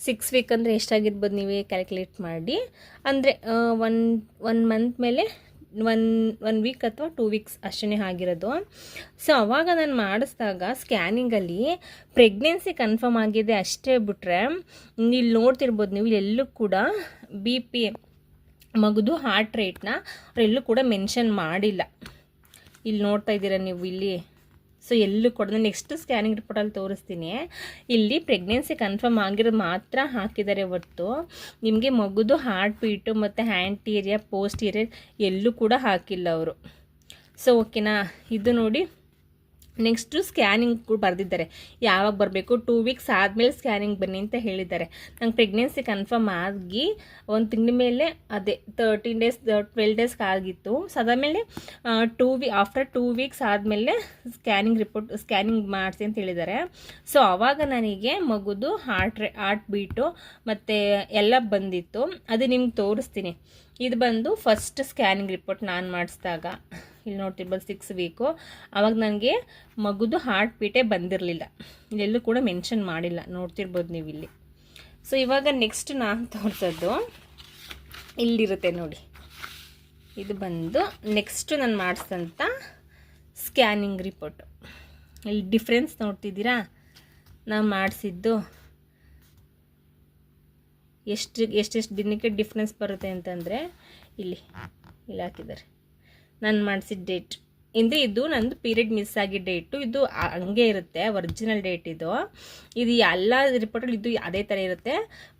[SPEAKER 1] ಸಿಕ್ಸ್ ವೀಕ್ ಅಂದರೆ ಎಷ್ಟಾಗಿರ್ಬೋದು ನೀವೇ ಕ್ಯಾಲ್ಕುಲೇಟ್ ಮಾಡಿ. ಅಂದರೆ ಒನ್ ಒನ್ ಮಂತ್ ಮೇಲೆ ಒನ್ ಒನ್ ವೀಕ್ ಅಥವಾ ಟೂ ವೀಕ್ಸ್ ಅಷ್ಟೇ ಆಗಿರೋದು. ಸೊ ಅವಾಗ ನಾನು ಮಾಡಿಸಿದಾಗ ಸ್ಕ್ಯಾನಿಂಗಲ್ಲಿ ಪ್ರೆಗ್ನೆನ್ಸಿ ಕನ್ಫರ್ಮ್ ಆಗಿದೆ ಅಷ್ಟೇ ಬಿಟ್ಟರೆ ಇಲ್ಲಿ ನೋಡ್ತಿರ್ಬೋದು ನೀವು ಎಲ್ಲೂ ಕೂಡ ಬಿ ಪಿ ಮಗುದು ಹಾರ್ಟ್ ರೇಟ್ನ ಅವರೆಲ್ಲೂ ಕೂಡ ಮೆನ್ಷನ್ ಮಾಡಿಲ್ಲ. ಇಲ್ಲಿ ನೋಡ್ತಾ ಇದ್ದೀರಾ ನೀವು ಇಲ್ಲಿ? ಸೊ ಎಲ್ಲೂ ಕೂಡ ನೆಕ್ಸ್ಟ್ ಸ್ಕ್ಯಾನಿಂಗ್ ರಿಪೋರ್ಟಲ್ಲಿ ತೋರಿಸ್ತೀನಿ. ಇಲ್ಲಿ ಪ್ರೆಗ್ನೆನ್ಸಿ ಕನ್ಫರ್ಮ್ ಆಗಿರೋದು ಮಾತ್ರ ಹಾಕಿದ್ದಾರೆ ಹೊರತು ನಿಮಗೆ ಮಗುದು ಹಾರ್ಟ್ ಬೀಟು ಮತ್ತು ಹ್ಯಾಂಟೀರಿಯಾ ಪೋಸ್ಟ್ ಏರಿಯಾ ಎಲ್ಲೂ ಕೂಡ ಹಾಕಿಲ್ಲ ಅವರು. ಸೊ ಓಕೆನಾ ಇದು ನೋಡಿ. ನೆಕ್ಸ್ಟು ಸ್ಕ್ಯಾನಿಂಗ್ ಕೂಡ ಬರೆದಿದ್ದಾರೆ. ಯಾವಾಗ ಬರಬೇಕು? ಟೂ ವೀಕ್ಸ್ ಆದಮೇಲೆ ಸ್ಕ್ಯಾನಿಂಗ್ ಬನ್ನಿ ಅಂತ ಹೇಳಿದ್ದಾರೆ. ನಂಗೆ ಪ್ರೆಗ್ನೆನ್ಸಿ ಕನ್ಫರ್ಮ್ ಆಗಿ ಒಂದು ತಿಂಗಳ ಮೇಲೆ ಅದೇ ತರ್ಟೀನ್ ಡೇಸ್ ಟ್ವೆಲ್ ಡೇಸ್ಗೆ ಆಗಿತ್ತು. ಅದಾದಮೇಲೆ ಟೂ ವೀ ಆಫ್ಟರ್ ಟೂ ವೀಕ್ಸ್ ಆದಮೇಲೆ ಸ್ಕ್ಯಾನಿಂಗ್ ರಿಪೋರ್ಟ್ ಸ್ಕ್ಯಾನಿಂಗ್ ಮಾಡಿಸಿ ಅಂತ ಹೇಳಿದ್ದಾರೆ. ಸೊ ಆವಾಗ ನನಗೆ ಮಗುದು ಹಾರ್ಟ್ ರೇ ಹಾರ್ಟ್ ಬೀಟು ಮತ್ತು ಎಲ್ಲ ಬಂದಿತ್ತು. ಅದು ನಿಮ್ಗೆ ತೋರಿಸ್ತೀನಿ. ಇದು ಬಂದು ಫಸ್ಟ್ ಸ್ಕ್ಯಾನಿಂಗ್ ರಿಪೋರ್ಟ್ ನಾನು ಮಾಡಿಸಿದಾಗ. ಇಲ್ಲಿ ನೋಡ್ತಿರ್ಬೋದು ಸಿಕ್ಸ್ ವೀಕು ಅವಾಗ ನನಗೆ ಮಗುದು ಹಾರ್ಟ್ ಬೀಟೇ ಬಂದಿರಲಿಲ್ಲ. ಇಲ್ಲೆಲ್ಲೂ ಕೂಡ ಮೆನ್ಷನ್ ಮಾಡಿಲ್ಲ. ನೋಡ್ತಿರ್ಬೋದು ನೀವು ಇಲ್ಲಿ. ಸೊ ಇವಾಗ ನೆಕ್ಸ್ಟ್ ನಾನು ತೋರಿಸೋದು. ಇಲ್ಲಿರುತ್ತೆ ನೋಡಿ. ಇದು ಬಂದು ನೆಕ್ಸ್ಟ್ ನಾನು ಮಾಡಿಸಿದಂಥ ಸ್ಕ್ಯಾನಿಂಗ್ ರಿಪೋರ್ಟು ಇಲ್ಲಿ ಡಿಫ್ರೆನ್ಸ್ ನೋಡ್ತಿದ್ದೀರಾ? ನಾನು ಮಾಡಿಸಿದ್ದು ಎಷ್ಟು ಎಷ್ಟೆಷ್ಟು ದಿನಕ್ಕೆ ಡಿಫ್ರೆನ್ಸ್ ಬರುತ್ತೆ ಅಂತಂದರೆ, ಇಲ್ಲಿ ಇಲ್ಲಿ ಹಾಕಿದ್ದಾರೆ. ನಾನು ಮಾಡಿಸಿದ ಡೇಟ್ ಅಂದರೆ ಇದು ನಂದು ಪೀರಿಯಡ್ ಮಿಸ್ ಆಗಿ ಡೇಟು ಇದು ಹಂಗೆ ಇರುತ್ತೆ ಒರಿಜಿನಲ್ ಡೇಟ್ ಇದು. ಇದು ಎಲ್ಲ ರಿಪೋರ್ಟಲ್ಲಿ ಇದು ಅದೇ ಥರ ಇರುತ್ತೆ.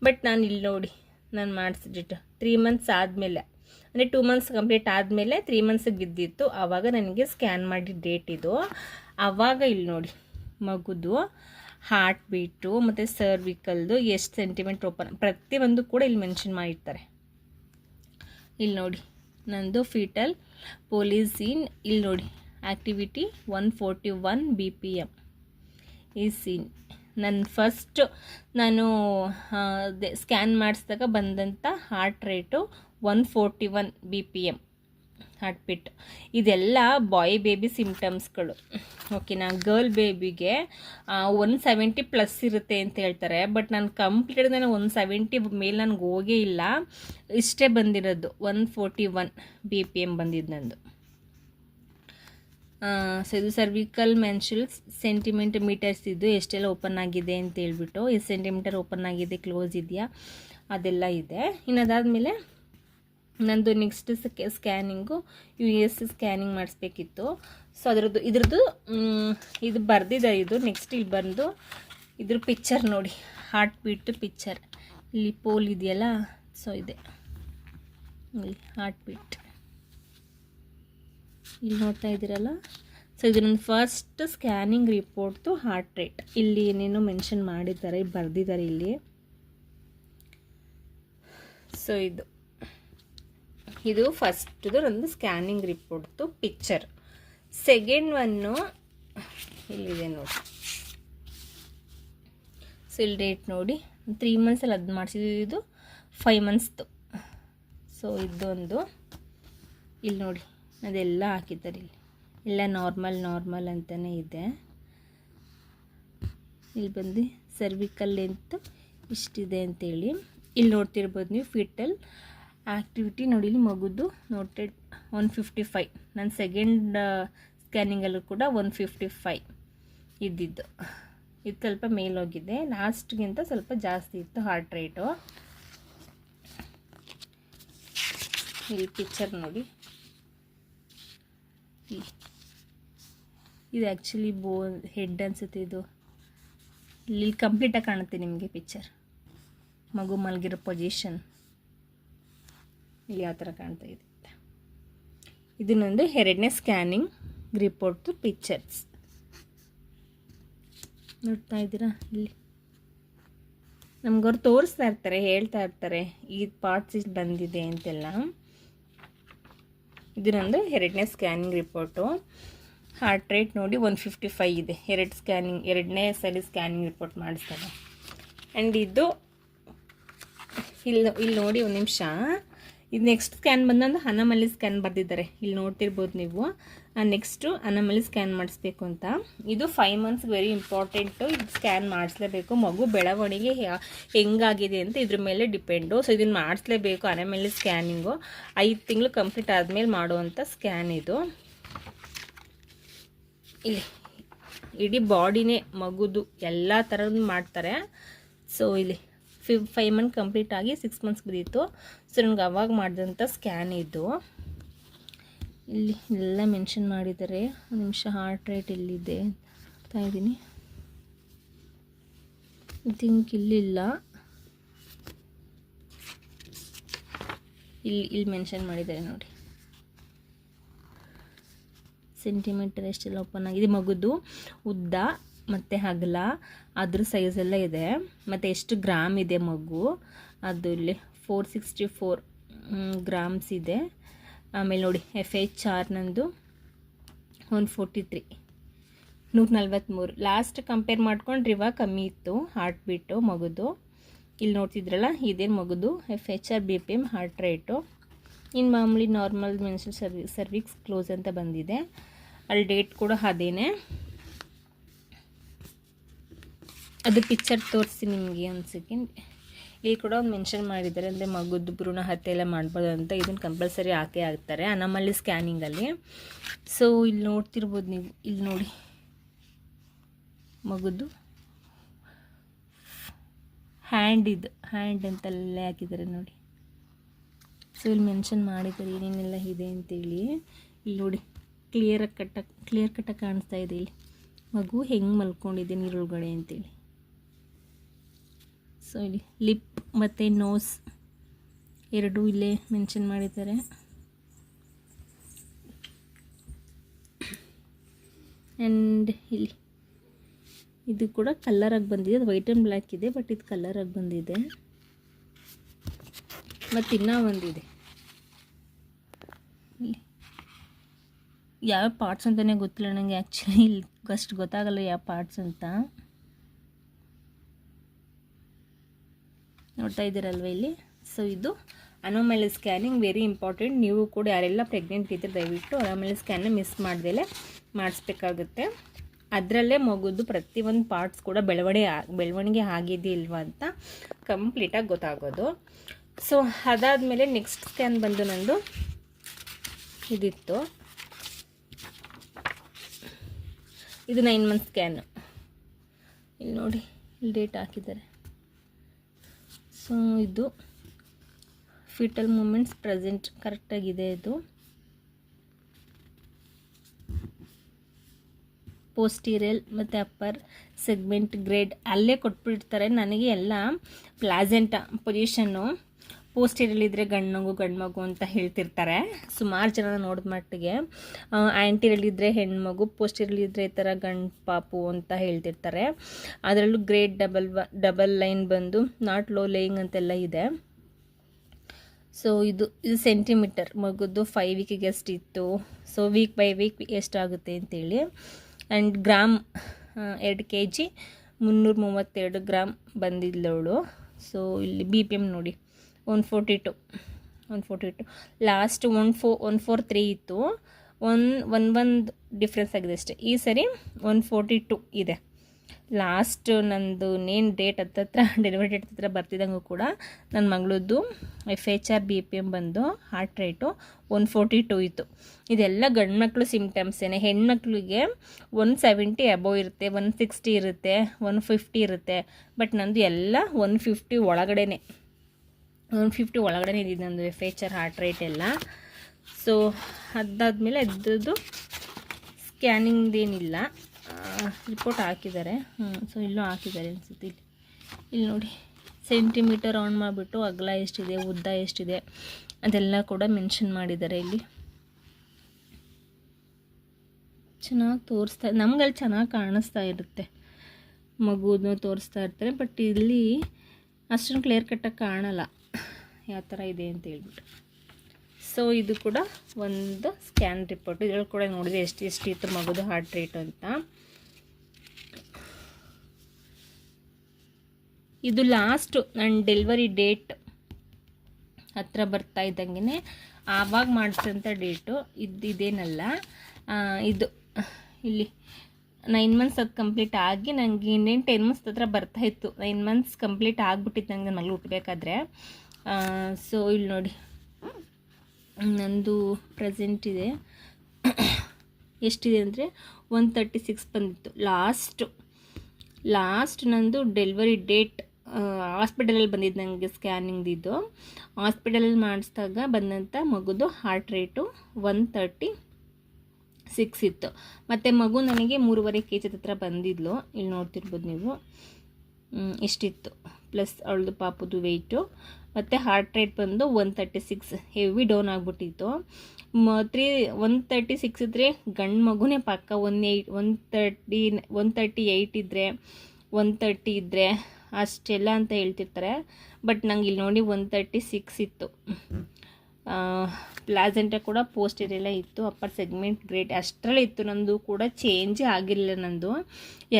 [SPEAKER 1] ಬಟ್ ನಾನು ಇಲ್ಲಿ ನೋಡಿ, ನಾನು ಮಾಡಿಸಿದ ಡೇಟ್ ತ್ರೀ ಮಂತ್ಸ್ ಆದಮೇಲೆ. ಅಂದರೆ ಟೂ ಮಂತ್ಸ್ ಕಂಪ್ಲೀಟ್ ಆದಮೇಲೆ ತ್ರೀ ಮಂತ್ಸಿಗೆ ಬಿದ್ದಿತ್ತು. ಆವಾಗ ನನಗೆ ಸ್ಕ್ಯಾನ್ ಮಾಡಿದ ಡೇಟ್ ಇದು. ಆವಾಗ ಇಲ್ಲಿ ನೋಡಿ, ಮಗುದು ಹಾರ್ಟ್ ಬೀಟು ಮತ್ತು ಸರ್ವಿಕಲ್ದು ಎಷ್ಟು ಸೆಂಟಿಮೆಂಟ್ ಓಪನ್ ಪ್ರತಿಯೊಂದು ಕೂಡ ಇಲ್ಲಿ ಮೆನ್ಷನ್ ಮಾಡಿರ್ತಾರೆ. ಇಲ್ಲಿ ನೋಡಿ, ನಂದು ಫೀಟಲ್ ಪೊಲೀಸೀನ್ ಇಲ್ಲಿ ನೋಡಿ. Activity one forty one B P M ಈ ಸೀನ್. ನನ್ನ ಫಸ್ಟ್ ನಾನು ಸ್ಕ್ಯಾನ್ ಮಾಡಿಸಿದಾಗ ಬಂದಂಥ heart rate one forty one B P M heart ಇದೆಲ್ಲ ಬಾಯ್ ಬೇಬಿ ಸಿಮ್ಟಮ್ಸ್ಗಳು ಓಕೆನಾ ಗರ್ಲ್ ಬೇಬಿಗೆ ಒನ್ ಸೆವೆಂಟಿ ಪ್ಲಸ್ ಇರುತ್ತೆ ಅಂತ ಹೇಳ್ತಾರೆ. ಬಟ್ ನಾನು ಕಂಪ್ಲೀಟ್ ನಾನು ಒನ್ ಸೆವೆಂಟಿ ಮೇಲೆ ನನಗೆ ಹೋಗೇ ಇಲ್ಲ. ಇಷ್ಟೇ ಬಂದಿರೋದು. One forty one B P M ಬಂದಿದ್ದು ನಂದು ಸೊ ಇದು ಸರ್ವಿಕಲ್ ಮೆನ್ಶಲ್ ಸೆಂಟಿಮೀಟರ್ ಮೀಟರ್ಸ್ ಇದ್ದು ಎಷ್ಟೆಲ್ಲ ಓಪನ್ ಆಗಿದೆ ಅಂತ ಹೇಳ್ಬಿಟ್ಟು. ಎಷ್ಟು ಸೆಂಟಿಮೀಟರ್ ಓಪನ್ ಆಗಿದೆ ಕ್ಲೋಸ್ ಇದೆಯಾ? ಅದೆಲ್ಲ ಇದೆ. ಇನ್ನು ಅದಾದಮೇಲೆ ನಂದು next scanning U S scanning ಮಾಡಿಸ್ಬೇಕಿತ್ತು. So ಅದರದ್ದು, ಇದ್ರದ್ದು ಇದು ಬರೆದಿದೆ ಇದು. ನೆಕ್ಸ್ಟ್ ಇಲ್ಲಿ ಬಂದು, ಇದ್ರ ಪಿಕ್ಚರ್ ನೋಡಿ. ಹಾರ್ಟ್ ಬೀಟ್ ಪಿಕ್ಚರ್ ಇಲ್ಲಿ ಪೋಲ್ ಇದೆಯಲ್ಲ? ಸೊ ಇದೆ. ಇಲ್ಲಿ ಹಾರ್ಟ್ ಬೀಟ್ ಇಲ್ಲಿ ನೋಡ್ತಾ ಇದ್ದೀರಲ್ಲ? ಸೊ ಇದು ನನ್ನ ಫಸ್ಟ್ ಸ್ಕ್ಯಾನಿಂಗ್ ರಿಪೋರ್ಟ್ದು ಹಾರ್ಟ್ ರೇಟ್ ಇಲ್ಲಿ ಏನೇನು ಮೆನ್ಷನ್ ಮಾಡಿದ್ದಾರೆ, ಬರೆದಿದ್ದಾರೆ ಇಲ್ಲಿ. ಸೊ ಇದು. ಇದು ಫಸ್ಟ್ದು ಒಂದು ಸ್ಕ್ಯಾನಿಂಗ್ ರಿಪೋರ್ಟ್ದು ಪಿಕ್ಚರ್ ಸೆಕೆಂಡ್ ಒನ್ನು ಇಲ್ಲಿದೆ ನೋಡಿ. ಸಿಲ್ ಡೇಟ್ ನೋಡಿ. ತ್ರೀ ಮಂತ್ಸಲ್ಲಿ ಅದು ಮಾಡಿಸಿದ್ವಿ ಇದು ಫೈವ್ ಮಂತ್ಸ್ದು ಸೊ ಇದೊಂದು, ಇಲ್ಲಿ ನೋಡಿ, ಅದೆಲ್ಲ ಹಾಕಿದ್ದಾರೆ ಇಲ್ಲಿ. ಎಲ್ಲ ನಾರ್ಮಲ್ ನಾರ್ಮಲ್ ಅಂತಲೇ ಇದೆ. ಇಲ್ಲಿ ಬಂದು ಸರ್ವಿಕಲ್ ಲೆಂತ್ ಇಷ್ಟಿದೆ ಅಂತೇಳಿ. ಇಲ್ಲಿ ನೋಡ್ತಿರ್ಬೋದು ನೀವು ಫಿಟಲ್ ಆ್ಯಕ್ಟಿವಿಟಿ ನೋಡಿ ಇಲ್ಲಿ ಮಗುದು ನೋಟೆಡ್ ಒನ್ ಫಿಫ್ಟಿ ಫೈ ನನ್ನ ಸೆಕೆಂಡ್ ಸ್ಕ್ಯಾನಿಂಗಲ್ಲೂ ಕೂಡ ಒನ್ ಫಿಫ್ಟಿ ಫೈ ಇದ್ದಿದ್ದು. ಇದು ಸ್ವಲ್ಪ ಮೇಲೋಗಿದೆ. ಲಾಸ್ಟ್ಗಿಂತ ಸ್ವಲ್ಪ ಜಾಸ್ತಿ ಇತ್ತು ಹಾರ್ಟ್ ರೇಟು. ಇಲ್ಲಿ ಪಿಕ್ಚರ್ ನೋಡಿ. ಇದು ಆ್ಯಕ್ಚುಲಿ ಬೋ, ಹೆಡ್ ಅನ್ಸುತ್ತೆ ಇದು. ಇಲ್ಲಿ ಕಂಪ್ಲೀಟಾಗಿ ಕಾಣುತ್ತೆ ನಿಮಗೆ ಪಿಕ್ಚರ್. ಮಗು ಮಲಗಿರೋ ಪೊಸಿಷನ್. ಇಲ್ಲಿ ಯಾವ ಥರ ಕಾಣ್ತಾ ಇದೆ ಇದು ಎರಡನೇ ಸ್ಕ್ಯಾನಿಂಗ್ ರಿಪೋರ್ಟ್ ಪಿಕ್ಚರ್ಸ್ ನೋಡ್ತಾ ಇದ್ದೀರಾ? ಇಲ್ಲಿ. ನಮ್ಗವ್ರು ತೋರಿಸ್ತಾ ಇರ್ತಾರೆ, ಹೇಳ್ತಾ ಇರ್ತಾರೆ, ಈ ಪಾರ್ಟ್ಸ್ ಇಷ್ಟು ಬಂದಿದೆ ಅಂತೆಲ್ಲ. ಇದು ನಂದು ಎರಡನೇ ಸ್ಕ್ಯಾನಿಂಗ್ ರಿಪೋರ್ಟು. ಹಾರ್ಟ್ ರೇಟ್ ನೋಡಿ ಒನ್ ಫಿಫ್ಟಿ ಫೈ ಇದೆ. ಎರಡು ಸ್ಕ್ಯಾನಿಂಗ್, ಎರಡನೇ ಸರಿ ಸ್ಕ್ಯಾನಿಂಗ್ ರಿಪೋರ್ಟ್ ಮಾಡಿಸ್ತಾರೆ. ಆ್ಯಂಡ್ ಇದು, ಇಲ್ಲಿ ಇಲ್ಲಿ ನೋಡಿ ಒಂದು ನಿಮಿಷ. ಇದು ನೆಕ್ಸ್ಟ್ ಸ್ಕ್ಯಾನ್ ಬಂದಂದು ಅನಮಲಿ ಸ್ಕ್ಯಾನ್ ಬರೆದಿದ್ದಾರೆ. ಇಲ್ಲಿ ನೋಡ್ತಿರ್ಬೋದು ನೀವು. ನೆಕ್ಸ್ಟು ಅನಮಲಿ ಸ್ಕ್ಯಾನ್ ಮಾಡಿಸ್ಬೇಕು ಅಂತ. ಇದು ಫೈವ್ ಮಂತ್ಸ್ ವೆರಿ ಇಂಪಾರ್ಟೆಂಟು ಇದು ಸ್ಕ್ಯಾನ್ ಮಾಡಿಸ್ಲೇಬೇಕು. ಮಗು ಬೆಳವಣಿಗೆ ಹೆಂಗಾಗಿದೆ ಅಂತ ಇದ್ರ ಮೇಲೆ ಡಿಪೆಂಡು ಸೊ ಇದನ್ನು ಮಾಡಿಸ್ಲೇಬೇಕು ಅನಮಲಿ ಸ್ಕ್ಯಾನಿಂಗು ಐದು ತಿಂಗಳು ಕಂಪ್ಲೀಟ್ ಆದಮೇಲೆ ಮಾಡುವಂಥ ಸ್ಕ್ಯಾನ್ ಇದು. ಇಲ್ಲಿ, ಇಡೀ ಬಾಡಿನೇ ಮಗುದು ಎಲ್ಲ ಥರದ್ದು ಮಾಡ್ತಾರೆ. ಸೊ ಇಲ್ಲಿ. ಫಿ ಫೈವ್ ಮಂತ್ ಕಂಪ್ಲೀಟ್ ಆಗಿ ಸಿಕ್ಸ್ ಮಂತ್ಸ್ ಬಿದ್ದಿತ್ತು. ಸೊ ನನಗೆ ಅವಾಗ ಮಾಡಿದಂಥ ಸ್ಕ್ಯಾನ್ ಇದು. ಇಲ್ಲಿ ಎಲ್ಲ ಮೆನ್ಷನ್ ಮಾಡಿದ್ದಾರೆ. ಒಂದು ನಿಮಿಷ ಹಾರ್ಟ್ ರೇಟ್ ಎಲ್ಲಿದೆ ಅಂತ ಇದ್ದೀನಿ. ಥಿಂಕ್ ಇಲ್ಲಿಲ್ಲ. ಇಲ್ಲಿ ಇಲ್ಲಿ ಮೆನ್ಷನ್ ಮಾಡಿದ್ದಾರೆ ನೋಡಿ. ಸೆಂಟಿಮೀಟರ್ ಎಷ್ಟೆಲ್ಲ ಓಪನ್ ಆಗಿದೆ ಮಗುದು ಉದ್ದ. ಮತ್ತು ಅಗಲ ಅದ್ರ ಎಲ್ಲ ಇದೆ. ಮತ್ತು ಎಷ್ಟು ಗ್ರಾಮ್ ಇದೆ ಮಗು? ಅದು ಇಲ್ಲಿ ಫೋರ್ ಸಿಕ್ಸ್ಟಿ ಫೋರ್ ಗ್ರಾಮ್ಸ್ ಇದೆ. ಆಮೇಲೆ ನೋಡಿ ಎಫ್ ಎಚ್ ಆರ್ ನಂದು ಒನ್ ಫೋರ್ಟಿ ತ್ರೀ ನೂರ ನಲ್ವತ್ತ್ಮೂರು ಲಾಸ್ಟ್ ಕಂಪೇರ್ ಮಾಡ್ಕೊಂಡ್ರೆ ಇವಾಗ ಕಮ್ಮಿ ಇತ್ತು ಹಾರ್ಟ್ ಬೀಟು ಮಗುದು. ಇಲ್ಲಿ ನೋಡ್ತಿದ್ರಲ್ಲ ಇದೇನು ಮಗುದು F H R B P M heart rate ಇನ್ನು ಮಾಮೂಲಿ ನಾರ್ಮಲ್ ಮೆನ್ಸಲ್ ಸರ್ವಿ ಸರ್ವಿಕ್ಸ್ ಕ್ಲೋಸ್ ಅಂತ ಬಂದಿದೆ. ಅಲ್ಲಿ ಡೇಟ್ ಕೂಡ ಅದೇನೆ. ಅದು ಪಿಕ್ಚರ್ ತೋರಿಸಿ ನಿಮಗೆ ಒಂದು ಇಲ್ಲಿ ಕೂಡ ಒಂದು ಮೆನ್ಷನ್ ಮಾಡಿದ್ದಾರೆ, ಅಂದರೆ ಮಗುದು ಭ್ರೂಣ ಹತ್ಯೆ ಎಲ್ಲ ಮಾಡ್ಬೋದು ಅಂತ. ಇದನ್ನು ಕಂಪಲ್ಸರಿ ಹಾಕೇ ಹಾಕ್ತಾರೆ ನಮ್ಮಲ್ಲಿ ಸ್ಕ್ಯಾನಿಂಗಲ್ಲಿ ಸೊ ಇಲ್ಲಿ ನೋಡ್ತಿರ್ಬೋದು ನೀವು. ಇಲ್ಲಿ ನೋಡಿ. ಮಗುದು ಹ್ಯಾಂಡ್ ಇದು ಹ್ಯಾಂಡ್ ಅಂತಲ್ಲೇ ಹಾಕಿದ್ದಾರೆ ನೋಡಿ. ಸೊ ಇಲ್ಲಿ ಮೆನ್ಷನ್ ಮಾಡಿದ್ದಾರೆ, ಏನೇನೆಲ್ಲ ಇದೆ ಅಂತೇಳಿ. ಇಲ್ಲಿ ನೋಡಿ ಕ್ಲಿಯರಾಗಿ ಕಟ್ಟ ಕ್ಲಿಯರ್ ಕಟ್ಟಾಗಿ ಕಾಣಿಸ್ತಾ ಇದೆ ಇಲ್ಲಿ. ಮಗು ಹೆಂಗೆ ಮಲ್ಕೊಂಡಿದೆ ನೀರೊಳಗಡೆ ಅಂತೇಳಿ. ಸೊ ಇಲ್ಲಿ ಲಿಪ್ ಮತ್ತು ನೋಸ್ ಎರಡೂ ಇಲ್ಲೇ ಮೆನ್ಷನ್ ಮಾಡಿದ್ದಾರೆ. ಆ್ಯಂಡ್ ಇಲ್ಲಿ ಇದು ಕೂಡ ಕಲ್ಲರಾಗಿ ಬಂದಿದೆ. ಅದು ವೈಟ್ ಆ್ಯಂಡ್ ಬ್ಲ್ಯಾಕ್ ಇದೆ ಬಟ್ ಇದು ಕಲ್ಲರಾಗಿ ಬಂದಿದೆ. ಮತ್ತು ಇನ್ನೂ ಒಂದಿದೆ. ಯಾವ ಪಾರ್ಟ್ಸ್ ಅಂತಲೇ ಗೊತ್ತಿಲ್ಲ ನನಗೆ ಆ್ಯಕ್ಚುಲಿ ಇಲ್ಲಿ ಅಷ್ಟು ಗೊತ್ತಾಗಲ್ಲ ಯಾವ ಪಾರ್ಟ್ಸ್ ಅಂತ. ನೋಡ್ತಾ ಇದ್ದೀರಲ್ವ ಇಲ್ಲಿ? ಸೊ ಇದು ಅನೋಮಲಿ ಸ್ಕ್ಯಾನಿಂಗ್ ವೆರಿ ಇಂಪಾರ್ಟೆಂಟ್ ನೀವು ಕೂಡ ಯಾರೆಲ್ಲ ಪ್ರೆಗ್ನೆಂಟ್ ಇದ್ದರೆ ದಯವಿಟ್ಟು ಅನೋಮಲಿ ಸ್ಕ್ಯಾನ್ನ ಮಿಸ್ ಮಾಡ್ದೇಲೆ ಮಾಡಿಸ್ಬೇಕಾಗುತ್ತೆ. ಅದರಲ್ಲೇ ಮಗುದು ಪ್ರತಿಯೊಂದು ಪಾರ್ಟ್ಸ್ ಕೂಡ ಬೆಳವಣಿಗೆ ಬೆಳವಣಿಗೆ ಆಗಿದೆಯಿಲ್ವ ಅಂತ ಕಂಪ್ಲೀಟಾಗಿ ಗೊತ್ತಾಗೋದು. ಸೊ ಅದಾದಮೇಲೆ ನೆಕ್ಸ್ಟ್ ಸ್ಕ್ಯಾನ್ ಬಂದು ನಂದು ಇದಿತ್ತು. ಇದು ನೈನ್ ಮಂತ್ ಸ್ಕ್ಯಾನು ಇಲ್ಲಿ ನೋಡಿ, ಇಲ್ಲಿ ಡೇಟ್ ಹಾಕಿದ್ದಾರೆ. ಸೊ ಇದು ಫಿಟಲ್ ಮೂಮೆಂಟ್ಸ್ ಪ್ರೆಸೆಂಟ್ ಕರೆಕ್ಟಾಗಿದೆ ಇದು. ಪೋಸ್ಟೀರಿಯಲ್ ಮತ್ತು ಅಪ್ಪರ್ ಸೆಗ್ಮೆಂಟ್ ಗ್ರೇಡ್ ಅಲ್ಲೇ ಕೊಟ್ಬಿಡ್ತಾರೆ. ನನಗೆ ಎಲ್ಲ ಪ್ಲಾಸೆಂಟ ಪೊಸಿಷನ್ನು ಪೋಸ್ಟೀರಿಯಲ್ಲಿದ್ದರೆ ಗಂಡು ಮಗು ಗಂಡು ಮಗು ಅಂತ ಹೇಳ್ತಿರ್ತಾರೆ. ಸುಮಾರು ಜನ ನೋಡಿದ ಮಟ್ಟಿಗೆ ಆ್ಯಂಟಿರಲ್ಲಿದ್ದರೆ ಹೆಣ್ಮಗು ಇದ್ರೆ ಈ ಥರ ಗಂಡು ಪಾಪು ಅಂತ ಹೇಳ್ತಿರ್ತಾರೆ. ಅದರಲ್ಲೂ ಗ್ರೇಟ್ ಡಬಲ್ ಡಬಲ್ ಲೈನ್ ಬಂದು ನಾಟ್ ಲೋ ಲೇಯಿಂಗ್ ಅಂತೆಲ್ಲ ಇದೆ. ಸೊ ಇದು ಇದು ಸೆಂಟಿಮೀಟರ್ ಮಗುದು ಫೈವ್ ವೀಕಿಗೆ ಎಷ್ಟಿತ್ತು ಸೊ ವೀಕ್ ಬೈ ವೀಕ್ ಎಷ್ಟಾಗುತ್ತೆ ಅಂತೇಳಿ. ಆ್ಯಂಡ್ ಗ್ರಾಮ್ ಎರಡು ಕೆ ಜಿ ಮುನ್ನೂರ ಮೂವತ್ತೆರಡು ಗ್ರಾಮ್ ಬಂದಿದ್ದವಳು ಸೊ ಇಲ್ಲಿ ಬಿ ಪಿ ಎಂ ನೋಡಿ. One forty two. One forty two. Last one four one four three ಇತ್ತು. ಒನ್ ಒನ್ ಒಂದು ಡಿಫ್ರೆನ್ಸ್ ಆಗಿದೆ ಅಷ್ಟೇ. ಈ ಸರಿ ಒನ್ ಫೋರ್ಟಿ ಟು ಇದೆ. ಲಾಸ್ಟ್ ನಂದು ನೇನು ಡೇಟ್ ಹತ್ತತ್ರ ಡೆಲಿವರಿ ಡೇಟ್ ಹತ್ರ ಬರ್ತಿದ್ದಂಗೂ ಕೂಡ ನನ್ನ ಮಗಳದ್ದು F H R B P M ಬಂದು heart rate one forty two ಇತ್ತು. ಇದೆಲ್ಲ ಗಂಡು ಮಕ್ಕಳು ಸಿಮ್ಟಮ್ಸೇನೆ ಹೆಣ್ಮಕ್ಳಿಗೆ ಒನ್ ಸೆವೆಂಟಿ ಅಬೋವ್ ಇರುತ್ತೆ, ಒನ್ ಸಿಕ್ಸ್ಟಿ ಇರುತ್ತೆ, ಒನ್ ಫಿಫ್ಟಿ ಇರುತ್ತೆ. ಬಟ್ ನಂದು ಎಲ್ಲ ಒನ್ ಫಿಫ್ಟಿ ಒಳಗಡೆನೆ. ಒನ್ ಫಿಫ್ಟಿ ಒಳಗಡೆ ಇದ್ದಿದ್ದು ನಂದು F H R heart rate ಎಲ್ಲ ಸೊ ಅದಾದಮೇಲೆ ಅದ್ರದ್ದು ಸ್ಕ್ಯಾನಿಂಗ್ದೇನಿಲ್ಲ ರಿಪೋರ್ಟ್ ಹಾಕಿದ್ದಾರೆ ಸೊ ಇಲ್ಲೂ ಹಾಕಿದ್ದಾರೆ ಅನಿಸುತ್ತೆ ಇಲ್ಲಿ. ಇಲ್ಲಿ ನೋಡಿ ಸೆಂಟಿಮೀಟರ್ ಆನ್ ಮಾಡಿಬಿಟ್ಟು ಅಗಲ ಎಷ್ಟಿದೆ, ಉದ್ದ ಎಷ್ಟಿದೆ ಅದೆಲ್ಲ ಕೂಡ ಮೆನ್ಷನ್ ಮಾಡಿದ್ದಾರೆ ಇಲ್ಲಿ. ಚೆನ್ನಾಗಿ ತೋರಿಸ್ತಾ, ನಮಗಲ್ಲಿ ಚೆನ್ನಾಗಿ ಕಾಣಿಸ್ತಾ ಇರುತ್ತೆ. ಮಗುವನ್ನು ತೋರಿಸ್ತಾ ಇರ್ತಾರೆ ಬಟ್ ಇಲ್ಲಿ ಅಷ್ಟೊಂದು ಕ್ಲಿಯರ್ ಕಟ್ಟಾಗಿ ಕಾಣಲ್ಲ. ಯಾವ ಥರ ಇದೆ ಅಂತ ಹೇಳ್ಬಿಟ್ಟು. ಸೊ ಇದು ಕೂಡ ಒಂದು ಸ್ಕ್ಯಾನ್ ರಿಪೋರ್ಟ್ ಇದ್ರಲ್ಲಿ ಕೂಡ ನೋಡಿದೆ ಎಷ್ಟು ಎಷ್ಟು ಇತ್ತು ಮಗುದು ಹಾರ್ಟ್ ರೇಟ್ ಅಂತ. ಇದು ಲಾಸ್ಟು ನನ್ನ ಡೆಲಿವರಿ ಡೇಟ್ ಹತ್ರ ಬರ್ತಾ ಇದ್ದಂಗೆ ಆವಾಗ ಮಾಡಿಸಿದಂಥ ಡೇಟು ಇದು ಇದೇನಲ್ಲ. ಇದು, ಇಲ್ಲಿ ನೈನ್ ಮಂತ್ಸ್ ಅದು ಕಂಪ್ಲೀಟ್ ಆಗಿ ನನಗೆ ಇನ್ನೇನು ಟೆನ್ ಮಂತ್ಸ್ ಹತ್ರ ಬರ್ತಾ ಇತ್ತು. ನೈನ್ ಮಂತ್ಸ್ ಕಂಪ್ಲೀಟ್ ಆಗಿಬಿಟ್ಟಿತ್ತು ನನಗೆ ಮಗಳು ಹುಟ್ಟಬೇಕಾದ್ರೆ. ಸೊ ಇಲ್ಲಿ ನೋಡಿ. ನಂದು ಪ್ರೆಸೆಂಟ್ ಇದೆ. ಎಷ್ಟಿದೆ ಅಂದರೆ ಒನ್ ತರ್ಟಿ ಸಿಕ್ಸ್ ಬಂದಿತ್ತು. ಲಾಸ್ಟು ಲಾಸ್ಟ್ ನಂದು ಡೆಲಿವರಿ ಡೇಟ್ ಹಾಸ್ಪಿಟಲಲ್ಲಿ ಬಂದಿದ್ದು ನನಗೆ ಸ್ಕ್ಯಾನಿಂಗ್ದಿದ್ದು ಹಾಸ್ಪಿಟಲಲ್ಲಿ ಮಾಡಿಸಿದಾಗ ಬಂದಂಥ ಮಗುದು heart rate one thirty six ಇತ್ತು. ಮತ್ತು ಮಗು ನನಗೆ ಮೂರುವರೆ ಕೆ ಜಿ ಹತ್ರ ಬಂದಿದ್ಲು. ಇಲ್ಲಿ ನೋಡ್ತಿರ್ಬೋದು ನೀವು. ಇಷ್ಟಿತ್ತು ಪ್ಲಸ್ ಅವಳದು ಪಾಪುದು ವೆಯ್ಟು ಮತ್ತು ಹಾರ್ಟ್ ರೇಟ್ ಬಂದು one thirty six heavy down ಆಗಿಬಿಟ್ಟಿತ್ತು. ಮ ತ್ರೀ ಒನ್ ತರ್ಟಿ ಸಿಕ್ಸ್ ಇದ್ದರೆ ಗಂಡು ಮಗುನೇ ಪಕ್ಕ one eight one thirty one thirty eight ಇದ್ದರೆ ಒನ್ ತರ್ಟಿ ಇದ್ದರೆ ಅಷ್ಟೆಲ್ಲ ಅಂತ ಹೇಳ್ತಿರ್ತಾರೆ. ಬಟ್ ನಂಗೆ ಇಲ್ಲಿ ನೋಡಿ ಒನ್ ತರ್ಟಿ ಸಿಕ್ಸ್ ಇತ್ತು ಪ್ಲಾಸೆಂಟ ಕೂಡ ಪೋಸ್ಟ್ ಇರಲ್ಲ ಇತ್ತು. ಅಪ್ಪರ್ ಸೆಗ್ಮೆಂಟ್ ಗ್ರೇಟ್ ಅಷ್ಟರಲ್ಲಿ ಇತ್ತು ನಂದು ಕೂಡ. ಚೇಂಜೇ ಆಗಿರಲಿಲ್ಲ ನಂದು.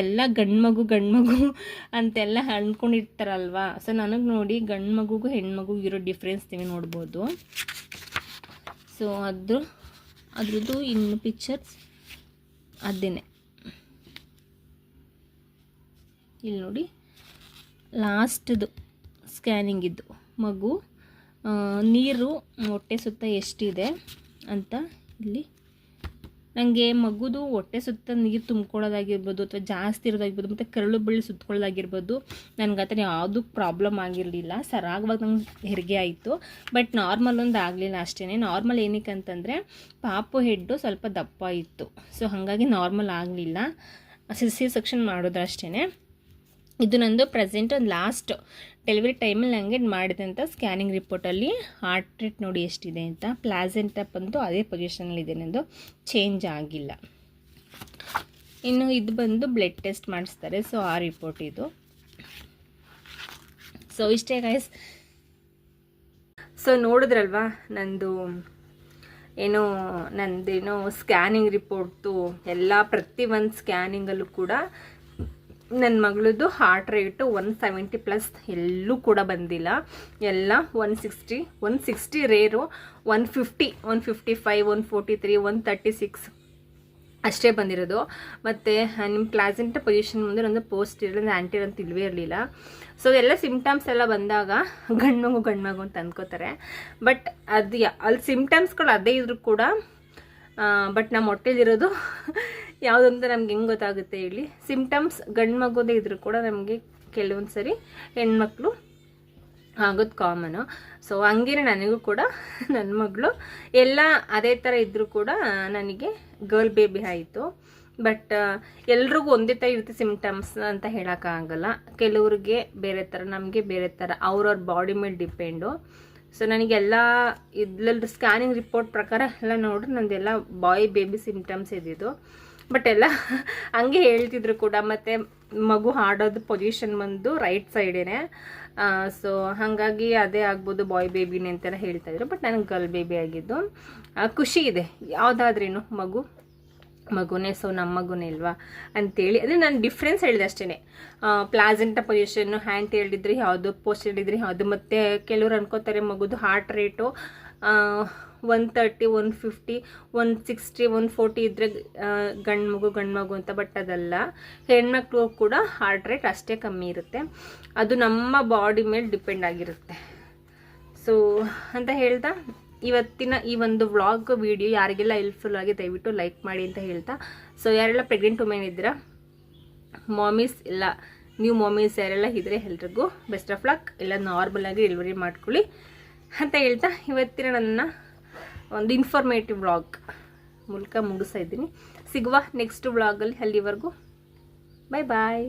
[SPEAKER 1] ಎಲ್ಲ ಗಂಡು ಮಗು ಗಂಡು ಮಗು ಅಂತೆಲ್ಲ ಅಂದ್ಕೊಂಡಿರ್ತಾರಲ್ವಾ ಸೊ ನನಗೆ ನೋಡಿ ಗಂಡು ಮಗುಗೂ ಹೆಣ್ಮಗು ಇರೋ ಡಿಫ್ರೆನ್ಸ್ ನೀವು ನೋಡ್ಬೋದು. ಸೊ ಅದು ಅದ್ರದ್ದು ಇನ್ನು ಪಿಕ್ಚರ್ಸ್ ಅದೇನೆ. ಇಲ್ಲಿ ನೋಡಿ ಲಾಸ್ಟ್ದು ಸ್ಕ್ಯಾನಿಂಗಿದ್ದು ಮಗು. ನೀರು ಹೊಟ್ಟೆ ಸುತ್ತ ಎಷ್ಟಿದೆ ಅಂತ ಇಲ್ಲಿ. ನನಗೆ ಮಗುದು ಹೊಟ್ಟೆ ಸುತ್ತ ನೀರು ತುಂಬ್ಕೊಳ್ಳೋದಾಗಿರ್ಬೋದು ಅಥವಾ ಜಾಸ್ತಿ ಇರೋದಾಗಿರ್ಬೋದು, ಮತ್ತು ಕರಳು ಬಳ್ಳಿ ಸುತ್ಕೊಳ್ಳೋದಾಗಿರ್ಬೋದು ನನಗೆ ಆ ಥರ ಯಾವುದೂ ಪ್ರಾಬ್ಲಮ್ ಆಗಿರಲಿಲ್ಲ. ಸರಾಗವಾಗಿ ನಂಗೆ ಹೆರಿಗೆ ಆಯಿತು. ಬಟ್ ನಾರ್ಮಲ್ ಒಂದು ಆಗಲಿಲ್ಲ ಅಷ್ಟೇ ನಾರ್ಮಲ್ ಏನಕ್ಕೆ ಅಂತಂದರೆ, ಪಾಪು ಹೆಡ್ಡು ಸ್ವಲ್ಪ ದಪ್ಪ ಇತ್ತು. ಸೊ ಹಾಗಾಗಿ ನಾರ್ಮಲ್ ಆಗಲಿಲ್ಲ. ಸಿ ಸೆಕ್ಷನ್ ಮಾಡೋದು ಅಷ್ಟೇ ಇದು ನಂದು ಪ್ರೆಸೆಂಟ್ ಒಂದು ಲಾಸ್ಟ್ ಡೆಲಿವರಿ ಟೈಮಲ್ಲಿ ನನಗೆ ಮಾಡಿದಂಥ ಸ್ಕ್ಯಾನಿಂಗ್ ರಿಪೋರ್ಟಲ್ಲಿ ಹಾರ್ಟ್ ರೇಟ್ ನೋಡಿ ಎಷ್ಟಿದೆ ಅಂತ ಪ್ಲಾಸೆಂಟ ಬಂದು ಅದೇ ಪೊಸಿಷನಲ್ಲಿದೆ ನನ್ನದು ಚೇಂಜ್ ಆಗಿಲ್ಲ. ಇನ್ನು ಇದು ಬಂದು ಬ್ಲಡ್ ಟೆಸ್ಟ್ ಮಾಡಿಸ್ತಾರೆ ಸೊ ಆ ರಿಪೋರ್ಟ್ ಇದು. ಸೊ ಇಷ್ಟೇ ಗೈಸ್ ಸೊ ನೋಡಿದ್ರಲ್ವಾ, ನಂದು ಏನು, ನಂದೇನೋ ಸ್ಕ್ಯಾನಿಂಗ್ ರಿಪೋರ್ಟು ಎಲ್ಲ ಪ್ರತಿ ಒಂದು ಸ್ಕ್ಯಾನಿಂಗಲ್ಲೂ ಕೂಡ ನನ್ನ ಮಗಳದ್ದು heart rate one seventy plus ಎಲ್ಲೂ ಕೂಡ ಬಂದಿಲ್ಲ. ಎಲ್ಲ one sixty one sixty rare one fifty one fifty five one forty three one thirty six ಅಷ್ಟೇ ಬಂದಿರೋದು. ಮತ್ತು ನಿಮ್ಮ ಪ್ಲಾಸೆಂಟ ಪೊಸಿಷನ್ ಮುಂದೆ ನಂದು ಪೋಸ್ಟ್ ಇರಲಿಲ್ಲ ಆ್ಯಂಟಿ ಅಂತ ಇಲ್ವೇ ಇರಲಿಲ್ಲ. ಸೊ ಎಲ್ಲ ಸಿಮ್ಟಮ್ಸ್ ಎಲ್ಲ ಬಂದಾಗ ಗಂಡು ಮಗು ಗಂಡು ಮಗು ಅಂತ ಅಂದ್ಕೋತಾರೆ ಬಟ್ ಅದು ಅಲ್ಲಿ ಸಿಮ್ಟಮ್ಸ್ಗಳು ಅದೇ ಇದ್ರೂ ಕೂಡ ಬಟ್ ನಮ್ಮ ಹೊಟ್ಟೆಲಿರೋದು ಯಾವುದಂತ ನಮ್ಗೆ ಹೆಂಗೆ ಗೊತ್ತಾಗುತ್ತೆ ಹೇಳಿ. ಸಿಮ್ಟಮ್ಸ್ ಗಂಡು ಮಗುದೇ ಇದ್ರೂ ಕೂಡ ನಮಗೆ ಕೆಲವೊಂದು ಸರಿ ಹೆಣ್ಮಕ್ಳು ಆಗೋದು ಕಾಮನು ಸೊ ಹಂಗೇನೆ ನನಗೂ ಕೂಡ ನನ್ನ ಮಗಳು ಎಲ್ಲ ಅದೇ ಥರ ಇದ್ದರೂ ಕೂಡ ನನಗೆ ಗರ್ಲ್ ಬೇಬಿ ಆಯಿತು. ಬಟ್ ಎಲ್ರಿಗೂ ಒಂದೇ ಥರ ಇರುತ್ತೆ ಸಿಮ್ಟಮ್ಸ್ ಅಂತ ಹೇಳೋಕ್ಕಾಗಲ್ಲ ಕೆಲವ್ರಿಗೆ ಬೇರೆ ಥರ ನಮಗೆ ಬೇರೆ ಥರ ಅವ್ರವ್ರ ಬಾಡಿ ಮೇಲೆ ಡಿಪೆಂಡು ಸೊ ನನಗೆಲ್ಲ ಇದ್ರಲ್ಲಿ ಸ್ಕ್ಯಾನಿಂಗ್ ರಿಪೋರ್ಟ್ ಪ್ರಕಾರ ಎಲ್ಲ ನೋಡ್ರಿ ನಂದೆಲ್ಲ ಬಾಯ್ ಬೇಬಿ ಸಿಮ್ಟಮ್ಸ್ ಇದ್ದಿದ್ದು. ಬಟ್ ಎಲ್ಲ ಹಂಗೆ ಹೇಳ್ತಿದ್ರು ಕೂಡ. ಮತ್ತು ಮಗು ಹಾಡೋದು ಪೊಸಿಷನ್ ಬಂದು ರೈಟ್ ಸೈಡೇನೆ ಸೊ ಹಾಗಾಗಿ ಅದೇ ಆಗ್ಬೋದು ಬಾಯ್ ಬೇಬಿನೇ ಅಂತೆಲ್ಲ ಹೇಳ್ತಾ ಇದ್ರು. ಬಟ್ ನನಗೆ ಗರ್ಲ್ ಬೇಬಿ ಆಗಿದ್ದು ಖುಷಿ ಇದೆ. ಯಾವುದಾದ್ರೇನು ಮಗು, ಮಗುನೇ ಸೊ ನಮ್ಮ ಮಗುನೇ ಅಲ್ವಾ ಅಂತೇಳಿ. ಅಂದರೆ ನಾನು ಡಿಫ್ರೆನ್ಸ್ ಹೇಳಿದೆ ಅಷ್ಟೇ ಪ್ಲಾಸೆಂಟ ಪೊಸಿಷನ್ನು ಹ್ಯಾಂಡ್ ಹೇಳಿದ್ರೆ ಯಾವುದು ಪೋಸ್ಟ್ ಹೇಳಿದ್ರೆ ಯಾವುದು. ಮತ್ತು ಕೆಲವ್ರು ಅನ್ಕೋತಾರೆ ಮಗುದು heart rate one thirty one fifty one sixty one forty ಇದ್ದರೆ ಗಂಡು ಮಗು ಗಂಡು ಮಗು ಅಂತ ಬಟ್ ಅದಲ್ಲ. ಹೆಣ್ಮಕ್ಳು ಕೂಡ ಹಾರ್ಟ್ ರೇಟ್ ಅಷ್ಟೇ ಕಮ್ಮಿ ಇರುತ್ತೆ. ಅದು ನಮ್ಮ ಬಾಡಿ ಮೇಲೆ ಡಿಪೆಂಡ್ ಆಗಿರುತ್ತೆ. ಸೊ ಅಂತ ಹೇಳ್ತಾ, ಇವತ್ತಿನ ಈ ಒಂದು ವ್ಲಾಗ್ ವಿಡಿಯೋ ಯಾರಿಗೆಲ್ಲ ಹೆಲ್ಪ್ಫುಲ್ ಆಗಿ ದಯವಿಟ್ಟು ಲೈಕ್ ಮಾಡಿ ಅಂತ ಹೇಳ್ತಾ. ಸೊ ಯಾರೆಲ್ಲ ಪ್ರೆಗ್ನೆಂಟ್ ವುಮೆನ್ ಇದ್ದೀರಾ ಮಾಮೀಸ್ ಇಲ್ಲ ನೀವು ಮಾಮೀಸ್ ಯಾರೆಲ್ಲ ಇದ್ರೆ ಎಲ್ರಿಗೂ ಬೆಸ್ಟ್ ಆಫ್ ಲಕ್ ಇಲ್ಲ ನಾರ್ಮಲ್ ಆಗಿ ಡೆಲಿವರಿ ಮಾಡ್ಕೊಳ್ಳಿ. ಅಂತ ಹೇಳ್ತಾ, ಇವತ್ತಿನ ನನ್ನ ಒಂದು ಇನ್ಫಾರ್ಮೇಟಿವ್ ವ್ಲಾಗ್ ಮೂಲಕ ಮುಗಿಸ್ತಾ ಇದ್ದೀನಿ. ಸಿಗುವ ನೆಕ್ಸ್ಟ್ ವ್ಲಾಗಲ್ಲಿ ಅಲ್ಲಿವರೆಗೂ. ಬಾಯ್ ಬಾಯ್